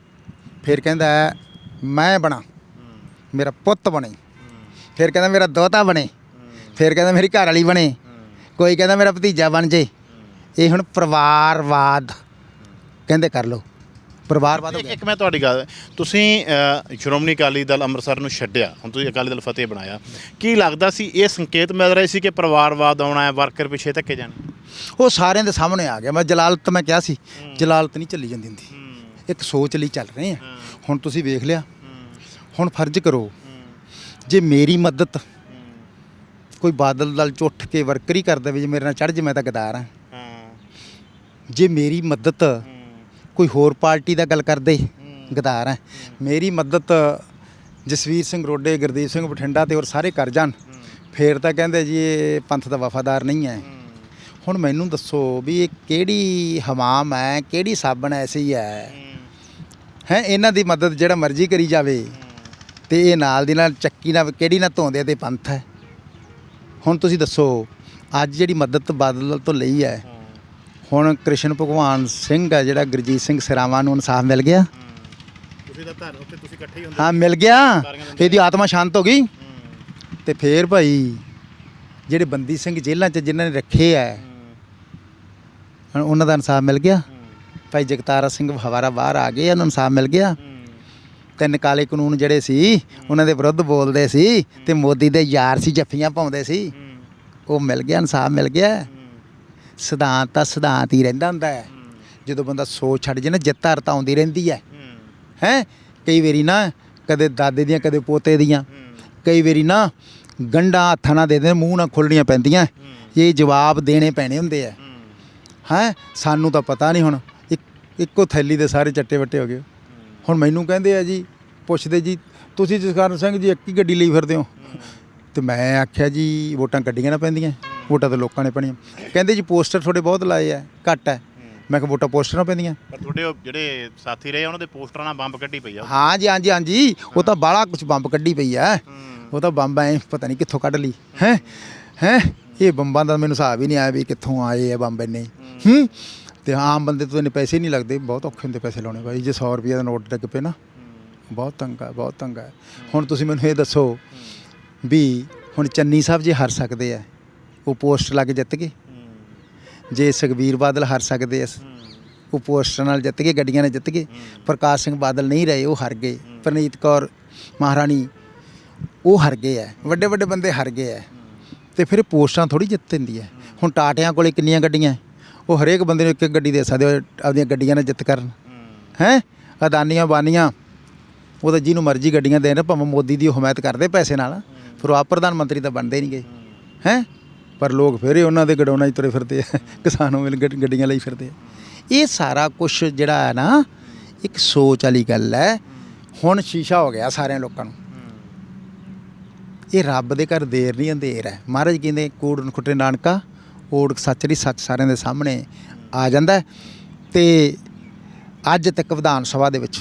ਫਿਰ ਕਹਿੰਦਾ, ਮੈਂ ਬਣਾ। ਮੇਰਾ ਪੁੱਤ ਬਣੇ। ਫਿਰ ਕਹਿੰਦਾ, ਮੇਰਾ ਦੋਤਾ ਬਣੇ। ਫਿਰ ਕਹਿੰਦਾ, ਮੇਰੀ ਘਰ ਵਾਲੀ ਬਣੇ। ਕੋਈ ਕਹਿੰਦਾ, ਮੇਰਾ ਭਤੀਜਾ ਬਣ ਜੇ। ਇਹ ਹੁਣ ਪਰਿਵਾਰਵਾਦ। ਕਹਿੰਦੇ, ਕਰ ਲਓ। ਪਰਿਵਾਰਵਾਦ ਹੋ ਇੱਕ ਗਿਆ। ਇੱਕ ਮੈਂ ਤੁਹਾਡੀ ਗੱਲ ਤੁਸੀਂ ਅ, ਸ਼੍ਰੋਮਣੀ ਅਕਾਲੀ ਦਲ ਅੰਮ੍ਰਿਤਸਰ ਨੂੰ ਛੱਡਿਆ। ਹੁਣ ਤੁਸੀਂ ਅਕਾਲੀ ਦਲ ਫਤਿਹ ਬਣਾਇਆ। ਕੀ ਲੱਗਦਾ ਸੀ ਇਹ ਸੰਕੇਤ ਮਿਲ ਰਹੇ ਸੀ ਕਿ ਪਰਿਵਾਰਵਾਦ ਆਉਣਾ ਹੈ ਵਰਕਰ ਪਿੱਛੇ ਧੱਕੇ ਜਾਣੇ? ਉਹ ਸਾਰਿਆਂ ਦੇ ਸਾਹਮਣੇ ਆ ਗਿਆ। ਮੈਂ ਜਲਾਲਤ ਮੈਂ ਕਿਹਾ ਸੀ ਜਲਾਲਤ ਨਹੀਂ ਚੱਲੀ ਜਾਂਦੀ ਹੁੰਦੀ। ਇੱਕ ਸੋਚ ਲਈ ਚੱਲ ਰਹੇ ਆ। ਹੁਣ ਤੁਸੀਂ ਵੇਖ ਲਿਆ। ਹੁਣ ਫਰਜ਼ ਕਰੋ ਜੇ ਮੇਰੀ ਮਦਦ ਕੋਈ ਬਾਦਲ ਦਲ ਚ ਉੱਠ ਕੇ ਵਰਕਰੀ ਕਰ ਦੇਵੇ ਜੇ ਮੇਰੇ ਨਾਲ ਚੜ ਜੇ ਮੈਂ ਤਾਂ ਗਦਾਰ ਹਾਂ। ਹਾਂ। ਜੇ ਮੇਰੀ ਮਦਦ ਕੋਈ ਹੋਰ ਪਾਰਟੀ ਦਾ ਗੱਲ ਕਰਦੇ ਗਦਾਰ ਹੈ। ਮੇਰੀ ਮਦਦ ਜਸਵੀਰ ਸਿੰਘ ਰੋਡੇ ਗੁਰਦੀਪ ਸਿੰਘ ਬਠਿੰਡਾ ਤੇ ਹੋਰ ਸਾਰੇ ਕਰ ਜਾਣ। ਫੇਰ ਤਾਂ ਕਹਿੰਦੇ ਜੀ ਇਹ ਪੰਥ ਦਾ ਵਫਾਦਾਰ ਨਹੀਂ ਹੈ। ਹੁਣ ਮੈਨੂੰ ਦੱਸੋ ਵੀ ਇਹ ਕਿਹੜੀ ਹਮਾਮ ਹੈ ਕਿਹੜੀ ਸਾਬਣ ਐਸੀ ਹੈ? ਹੈ। ਇਹਨਾਂ ਦੀ ਮਦਦ ਜਿਹੜਾ ਮਰਜ਼ੀ ਕਰੀ ਜਾਵੇ। ਤੇ ਇਹ ਨਾਲ ਦੀ ਨਾਲ ਚੱਕੀ ਨਾਲ ਕਿਹੜੀ ਨਾਲ ਧੋਂਦੇ ਤੇ ਪੰਥ ਹੈ? ਹੁਣ ਤੁਸੀਂ ਦੱਸੋ ਅੱਜ ਜਿਹੜੀ ਮਦਦ ਬਾਦਲ ਤੋਂ ਲਈ ਹੈ। ਹੁਣ ਕ੍ਰਿਸ਼ਨ ਭਗਵਾਨ ਸਿੰਘ ਹੈ ਜਿਹੜਾ ਗੁਰਜੀਤ ਸਿੰਘ ਸਰਾਵਾਂ ਨੂੰ ਇਨਸਾਫ ਮਿਲ ਗਿਆ। ਤੁਸੀਂ ਤਾਂ ਧਰ ਉੱਥੇ ਤੁਸੀਂ ਇਕੱਠੇ ਹੀ ਹੁੰਦੇ ਹਾਂ ਮਿਲ ਗਿਆ। ਇਹਦੀ ਆਤਮਾ ਸ਼ਾਂਤ ਹੋ ਗਈ। ਤੇ ਫੇਰ ਭਾਈ ਜਿਹੜੇ ਬੰਦੀ ਸਿੰਘ ਜੇਲ੍ਹਾਂ 'ਚ ਜਿਨ੍ਹਾਂ ਨੇ ਰੱਖੇ ਹੁਣ ਉਹਨਾਂ ਦਾ ਇਨਸਾਫ ਮਿਲ ਗਿਆ। ਭਾਈ ਜਗਤਾਰਾ ਸਿੰਘ ਹਵਾਰਾ ਬਾਹਰ ਆ ਗਏ ਉਹਨਾਂ ਨੂੰ ਇਨਸਾਫ ਮਿਲ ਗਿਆ। ਤਿੰਨ ਕਾਲੇ ਕਾਨੂੰਨ ਜਿਹੜੇ ਸੀ ਉਹਨਾਂ ਦੇ ਵਿਰੁੱਧ ਬੋਲਦੇ ਸੀ ਤੇ ਮੋਦੀ ਦੇ ਯਾਰ ਸੀ ਜੱਫੀਆਂ ਪਾਉਂਦੇ ਸੀ। ਉਹ ਮਿਲ ਗਿਆ ਇਨਸਾਫ ਮਿਲ ਗਿਆ। ਸਿਧਾਂਤ ਤਾਂ ਸਿਧਾਂਤ ਹੀ ਰਹਿੰਦਾ ਹੁੰਦਾ ਹੈ। ਜਦੋਂ ਬੰਦਾ ਸੋਚ ਛੱਡ ਜੇ ਨਾ ਜਿੱਤ ਹਾਰ ਤਾਂ ਆਉਂਦੀ ਰਹਿੰਦੀ ਹੈ। ਹੈ? ਕਈ ਵਾਰੀ ਨਾ ਕਦੇ ਦਾਦੇ ਦੀਆਂ ਕਦੇ ਪੋਤੇ ਦੀਆਂ। ਕਈ ਵਾਰੀ ਨਾ ਗੰਢਾਂ ਹੱਥਾਂ ਨਾਲ ਦੇ ਦੇ ਮੂੰਹ ਨਾਲ ਖੁੱਲਣੀਆਂ ਪੈਂਦੀਆਂ। ਇਹ ਜਵਾਬ ਦੇਣੇ ਪੈਣੇ ਹੁੰਦੇ ਆ। ਹੈ। ਸਾਨੂੰ ਤਾਂ ਪਤਾ ਨਹੀਂ ਹੁਣ। ਇੱਕ ਇੱਕੋ ਥੈਲੀ ਦੇ ਸਾਰੇ ਚੱਟੇ ਵੱਟੇ ਹੋ ਗਏ। ਹੁਣ ਮੈਨੂੰ ਕਹਿੰਦੇ ਆ ਜੀ ਪੁੱਛਦੇ ਜੀ ਤੁਸੀਂ ਜਸਕਰਨ ਸਿੰਘ ਜੀ ਇੱਕ ਹੀ ਗੱਡੀ ਲਈ ਫਿਰਦੇ ਹੋ। ਤੇ ਮੈਂ ਆਖਿਆ ਜੀ ਵੋਟਾਂ ਕੱਢੀਆਂ ਨਾ ਪੈਂਦੀਆਂ। ਵੋਟਾਂ ਤਾਂ ਲੋਕਾਂ ਨੇ ਪਾਣੀਆਂ ਕਹਿੰਦੇ ਜੀ ਪੋਸਟਰ ਤੁਹਾਡੇ ਬਹੁਤ ਲਾਏ ਆ ਘੱਟ ਹੈ। ਮੈਂ ਕਿਹਾ ਵੋਟਾਂ ਪੋਸਟਰਾਂ ਪੈਂਦੀਆਂ। ਪਰ ਤੁਹਾਡੇ ਉਹ ਜਿਹੜੇ ਸਾਥੀ ਰਹੇ ਉਹਨਾਂ ਦੇ ਪੋਸਟਰਾਂ ਨਾਲ ਬੰਬ ਕੱਢੀ ਪਈ ਆ ਹਾਂ ਜੀ ਹਾਂ ਜੀ ਹਾਂ ਜੀ। ਉਹ ਤਾਂ ਬਾਲਾ ਕੁਝ ਬੰਬ ਕੱਢੀ ਪਈ ਆ। ਉਹ ਤਾਂ ਬੰਬ ਐ ਪਤਾ ਨਹੀਂ ਕਿੱਥੋਂ ਕੱਢ ਲਈ। ਹੈ? ਹੈ? ਇਹ ਬੰਬਾਂ ਦਾ ਮੈਨੂੰ ਹਿਸਾਬ ਹੀ ਨਹੀਂ ਆਇਆ ਵੀ ਕਿੱਥੋਂ ਆਏ ਆ ਬੰਬ ਇੰਨੇ। ਹੂੰ। ਤੇ ਆਮ ਬੰਦੇ ਤੋਂ ਇੰਨੇ ਪੈਸੇ ਨਹੀਂ ਲੱਗਦੇ। ਬਹੁਤ ਔਖੇ ਹੁੰਦੇ ਪੈਸੇ ਲਾਉਣੇ ਭਾਈ। ਜੇ 100 ਰੁਪਏ ਦਾ ਨੋਟ ਡਿੱਗ ਪਏ ਨਾ। ਬਹੁਤ ਤੰਗਾ ਬਹੁਤ ਤੰਗਾ। ਹੁਣ ਤੁਸੀਂ ਮੈਨੂੰ ਇਹ ਦੱਸੋ ਵੀ ਹੁਣ ਚੰਨੀ ਸਾਹਿਬ ਜੇ ਹਾਰ ਸਕਦੇ ਆ ਉਹ ਪੋਸਟ ਲਾ ਕੇ ਜਿੱਤ ਗਏ ਜੇ ਸੁਖਬੀਰ ਬਾਦਲ ਹਾਰ ਸਕਦੇ ਆ ਉਹ ਪੋਸਟਰ ਨਾਲ ਜਿੱਤ ਗਏ ਗੱਡੀਆਂ ਨਾਲ ਜਿੱਤ ਗਏ। ਪ੍ਰਕਾਸ਼ ਸਿੰਘ ਬਾਦਲ ਨਹੀਂ ਰਹੇ ਉਹ ਹਾਰ ਗਏ। ਪ੍ਰਨੀਤ ਕੌਰ ਮਹਾਰਾਣੀ ਉਹ ਹਾਰ ਗਏ ਆ। ਵੱਡੇ ਵੱਡੇ ਬੰਦੇ ਹਾਰ ਗਏ ਆ। ਤੇ ਫਿਰ ਪੋਸਟਾਂ ਥੋੜੀ ਜਿੱਤ ਦਿੰਦੀ ਹੈ। ਹੁਣ ਟਾਟਿਆਂ ਕੋਲੇ ਕਿੰਨੀਆਂ ਗੱਡੀਆਂ? ਉਹ ਹਰੇਕ ਬੰਦੇ ਨੂੰ ਇੱਕ ਇੱਕ ਗੱਡੀ ਦੇ ਸਕਦੇ ਹੋ ਆਪਦੀਆਂ ਗੱਡੀਆਂ ਨਾਲ ਜਿੱਤ ਕਰਨ। ਹੈ। ਅਦਾਨੀਆਂ ਬਾਨੀਆਂ ਉਹ ਤਾਂ ਜਿਹਨੂੰ ਮਰਜ਼ੀ ਗੱਡੀਆਂ ਦੇਣ ਭਾਵੇਂ ਮੋਦੀ ਦੀ ਹਮਾਇਤ ਕਰਦੇ ਪੈਸੇ ਨਾਲ। ਫਿਰ ਉਹ ਆਪ ਪ੍ਰਧਾਨ ਮੰਤਰੀ ਤਾਂ ਬਣਦੇ ਨਹੀਂ ਗਏ ਹੈ? ਪਰ ਲੋਕ ਫਿਰ ਹੀ ਉਹਨਾਂ ਦੇ ਗਡਾਉਣਾ 'ਚ ਤੁਰੇ ਫਿਰਦੇ ਆ, ਕਿਸਾਨ ਮਿਲ ਗੱਡੀਆਂ ਲਈ ਫਿਰਦੇ ਆ। ਇਹ ਸਾਰਾ ਕੁਝ ਜਿਹੜਾ ਹੈ ਨਾ, ਇੱਕ ਸੋਚ ਵਾਲੀ ਗੱਲ ਹੈ। ਹੁਣ ਸ਼ੀਸ਼ਾ ਹੋ ਗਿਆ ਸਾਰਿਆਂ ਲੋਕਾਂ ਨੂੰ। ਇਹ ਰੱਬ ਦੇ ਘਰ ਦੇਰ ਨਹੀਂ, ਅੰਧੇਰ ਹੈ। ਮਹਾਰਾਜ ਕਹਿੰਦੇ, ਕੂੜ ਖੁੱਟੇ ਨਾਨਕਾ, ਓੜ ਸੱਚ ਦੀ ਸੱਚ ਸਾਰਿਆਂ ਦੇ ਸਾਹਮਣੇ ਆ ਜਾਂਦਾ ਹੈ। ਤੇ ਅੱਜ ਤੱਕ ਵਿਧਾਨ ਸਭਾ ਦੇ ਵਿੱਚ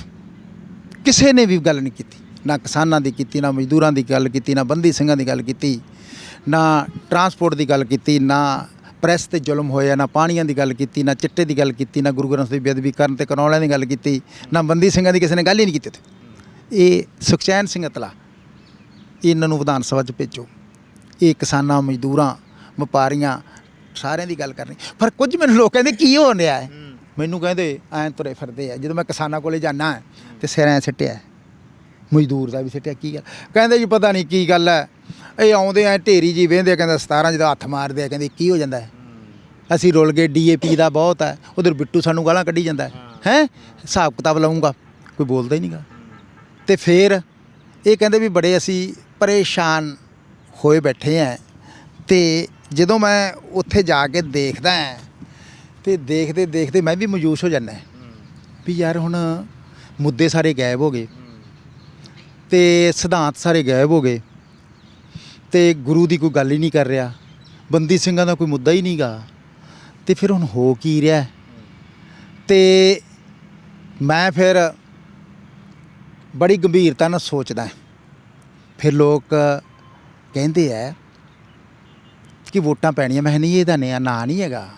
ਕਿਸੇ ਨੇ ਵੀ ਗੱਲ ਨਹੀਂ ਕੀਤੀ। ਨਾ ਕਿਸਾਨਾਂ ਦੀ ਕੀਤੀ ਨਾ ਮਜ਼ਦੂਰਾਂ ਦੀ ਗੱਲ ਕੀਤੀ ਨਾ ਬੰਦੀ ਸਿੰਘਾਂ ਦੀ ਗੱਲ ਕੀਤੀ ਨਾ ਟਰਾਂਸਪੋਰਟ ਦੀ ਗੱਲ ਕੀਤੀ ਨਾ ਪ੍ਰੈਸ ਤੇ ਜ਼ੁਲਮ ਹੋਇਆ ਨਾ ਪਾਣੀਆਂ ਦੀ ਗੱਲ ਕੀਤੀ ਨਾ ਚਿੱਟੇ ਦੀ ਗੱਲ ਕੀਤੀ ਨਾ ਗੁਰੂ ਗ੍ਰੰਥ ਦੀ ਬੇਅਦਬੀ ਕਰਨ ਤੇ ਕਨੌਲਿਆਂ ਦੀ ਗੱਲ ਕੀਤੀ ਨਾ ਬੰਦੀ ਸਿੰਘਾਂ ਦੀ ਕਿਸੇ ਨੇ ਗੱਲ ਹੀ ਨਹੀਂ ਕੀਤੀ ਉੱਥੇ। ਇਹ ਸੁਖਚੈਨ ਸਿੰਘ ਅਤਲਾ ਇਹਨਾਂ ਨੂੰ ਵਿਧਾਨ ਸਭਾ 'ਚ ਭੇਜੋ ਇਹ ਕਿਸਾਨਾਂ ਮਜ਼ਦੂਰਾਂ ਵਪਾਰੀਆਂ ਸਾਰਿਆਂ ਦੀ ਗੱਲ ਕਰਨੀ ਪਰ ਕੁਝ ਮੈਨੂੰ ਲੋਕ ਕਹਿੰਦੇ ਕੀ ਹੋ ਰਿਹਾ ਹੈ ਮੈਨੂੰ ਕਹਿੰਦੇ ਐਂ ਤੁਰੇ ਫਿਰਦੇ ਆ ਜਦੋਂ ਮੈਂ ਕਿਸਾਨਾਂ ਕੋਲੇ ਜਾਣਾ ਤੇ ਸਿਰ ਐਂ ਸਿੱਟਿਆ। ਮਜ਼ਦੂਰ ਦਾ ਵੀ ਸਿੱਟਿਆ ਕੀ ਗੱਲ? ਕਹਿੰਦੇ ਜੀ ਪਤਾ ਨਹੀਂ ਕੀ ਗੱਲ ਹੈ। ਇਹ ਆਉਂਦੇ ਆ ਢੇਰੀ ਜੀ ਵੇਂਦੇ ਕਹਿੰਦਾ 17 ਜਦੋਂ ਹੱਥ ਮਾਰਦੇ ਆ ਕਹਿੰਦੇ ਕੀ ਹੋ ਜਾਂਦਾ ਹੈ? ਅਸੀਂ ਰੁਲ ਗਏ ਡੀਏਪੀ ਦਾ ਬਹੁਤ ਹੈ। ਉਧਰ ਬਿੱਟੂ ਸਾਨੂੰ ਗਾਲਾਂ ਕੱਢੀ ਜਾਂਦਾ ਹੈ। ਹੈ। ਹਿਸਾਬ ਕਿਤਾਬ ਲਾਉਂਗਾ ਕੋਈ ਬੋਲਦਾ ਹੀ ਨਹੀਂਗਾ। ਤੇ ਫਿਰ ਇਹ ਕਹਿੰਦੇ ਵੀ ਬੜੇ ਅਸੀਂ ਪਰੇਸ਼ਾਨ ਹੋਏ ਬੈਠੇ ਆ। ਤੇ ਜਦੋਂ ਮੈਂ ਉੱਥੇ ਜਾ ਕੇ ਦੇਖਦਾ ਹਾਂ ਤੇ ਦੇਖਦੇ ਦੇਖਦੇ ਮੈਂ ਵੀ ਮਯੂਸ ਹੋ ਜਾਂਦਾ ਵੀ ਯਾਰ ਹੁਣ ਮੁੱਦੇ ਸਾਰੇ ਗਾਇਬ ਹੋ ਗਏ। ਤੇ ਸਿਧਾਂਤ ਸਾਰੇ ਗਾਇਬ ਹੋ ਗਏ। ਤੇ ਗੁਰੂ ਦੀ ਕੋਈ ਗੱਲ ਹੀ ਨਹੀਂ ਕਰ ਰਿਹਾ। ਬੰਦੀ ਸਿੰਘਾਂ ਦਾ ਕੋਈ ਮੁੱਦਾ ਹੀ ਨਹੀਂਗਾ ਤੇ ਫਿਰ ਹੁਣ ਹੋ ਕੀ ਰਿਹਾ? ਤੇ ਮੈਂ ਫਿਰ ਬੜੀ ਗੰਭੀਰਤਾ ਨਾਲ ਸੋਚਦਾ ਫਿਰ ਲੋਕ ਕਹਿੰਦੇ ਆ ਕਿ ਵੋਟਾਂ ਪੈਣੀਆਂ। ਮੈਂ ਕਿਹਾ ਨਹੀਂ, ਇਹਦਾ ਨਿਆ ਨਾਂ ਨਹੀਂ ਹੈਗਾ।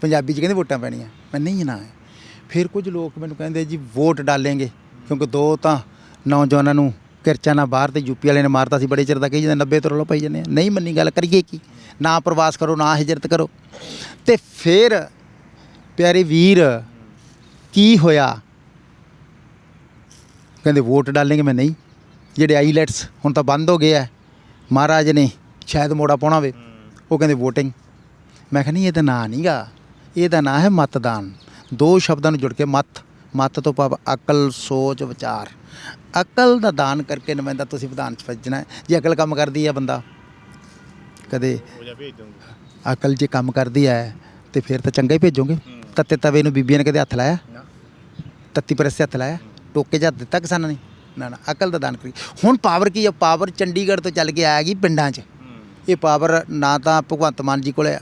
ਪੰਜਾਬੀ 'ਚ ਕਹਿੰਦੇ ਵੋਟਾਂ ਪੈਣੀਆਂ। ਮੈਂ ਨਹੀਂ, ਨਾ। ਹੈ ਫਿਰ ਕੁਝ ਲੋਕ ਮੈਨੂੰ ਕਹਿੰਦੇ ਜੀ, ਵੋਟ ਡਾਲेंगे ਕਿਉਂਕਿ ਦੋ ਤਾਂ ਨੌਜਵਾਨਾਂ ਨੂੰ ਕਿਰਚਾ ਨਾਲ ਬਾਹਰ ਤੇ ਯੂਪੀ ਵਾਲੇ ਨੇ ਮਾਰਤਾ ਸੀ, ਬੜੇ ਚਿਰ ਦਾ ਕਹੀ ਜਾਂਦੇ 90 ਤੋਂ ਰੌਲਾ ਪਾਈ ਜਾਂਦੇ ਆ। ਨਹੀਂ ਮੰਨੀ ਗੱਲ, ਕਰੀਏ ਕੀ? ਨਾ ਪ੍ਰਵਾਸ ਕਰੋ, ਨਾ ਹਿਜਰਤ ਕਰੋ। ਤੇ ਫਿਰ ਪਿਆਰੇ ਵੀਰ, ਕੀ ਹੋਇਆ? ਕਹਿੰਦੇ, ਵੋਟ ਡਾਲेंगे ਮੈਂ ਨਹੀਂ। ਜਿਹੜੇ ਆਈਲੈਟਸ ਹੁਣ ਤਾਂ ਬੰਦ ਹੋ ਗਏ ਆ, ਮਹਾਰਾਜ ਨੇ ਸ਼ਾਇਦ ਮੋੜਾ ਪਾਉਣਾ ਵੇ ਉਹ ਕਹਿੰਦੇ, VOTING ਮੈਂ ਕਿਹਾ, ਨਹੀਂ ਇਹਦਾ ਨਾਂ ਨਹੀਂਗਾ। ਇਹਦਾ ਨਾਂ ਹੈ ਮਤਦਾਨ। ਦੋ ਸ਼ਬਦਾਂ ਨੂੰ ਜੁੜ ਕੇ ਮਤ ਮਤ ਤੋਂ ਭਾਵ ਅਕਲ, ਸੋਚ, ਵਿਚਾਰ। ਅਕਲ ਦਾ ਦਾਨ ਕਰਕੇ ਨੁਮਾਇੰਦਾ ਤੁਸੀਂ ਵਿਧਾਨ ਚ ਭੇਜਣਾ ਹੈ। ਜੇ ਅਕਲ ਕੰਮ ਕਰਦੀ ਹੈ ਬੰਦਾ ਕਦੇ ਅਕਲ ਜੇ ਕੰਮ ਕਰਦੀ ਹੈ ਤੇ ਫਿਰ ਤਾਂ ਚੰਗਾ ਹੀ ਭੇਜੋਗੇ। ਤੱਤੇ ਤਵੇ ਨੂੰ ਬੀਬੀਆਂ ਨੇ ਕਦੇ ਹੱਥ ਲਾਇਆ? ਤੱਤੀ ਪਰਸ ਹੱਥ ਲਾਇਆ? ਟੋਕੇ ਜਾਂ ਦਿੱਤਾ ਕਿਸਾਨਾਂ ਨੇ? ਨਾ ਨਾ ਅਕਲ ਦਾ ਦਾਨ ਕਰੀ ਹੁਣ ਪਾਵਰ ਕੀ ਹੈ ਪਾਵਰ ਚੰਡੀਗੜ੍ਹ ਤੋਂ ਚੱਲ ਕੇ ਆ ਗਈ ਪਿੰਡਾਂ 'ਚ। ਇਹ ਪਾਵਰ ਨਾ ਤਾਂ ਭਗਵੰਤ ਮਾਨ ਜੀ ਕੋਲੇ ਆ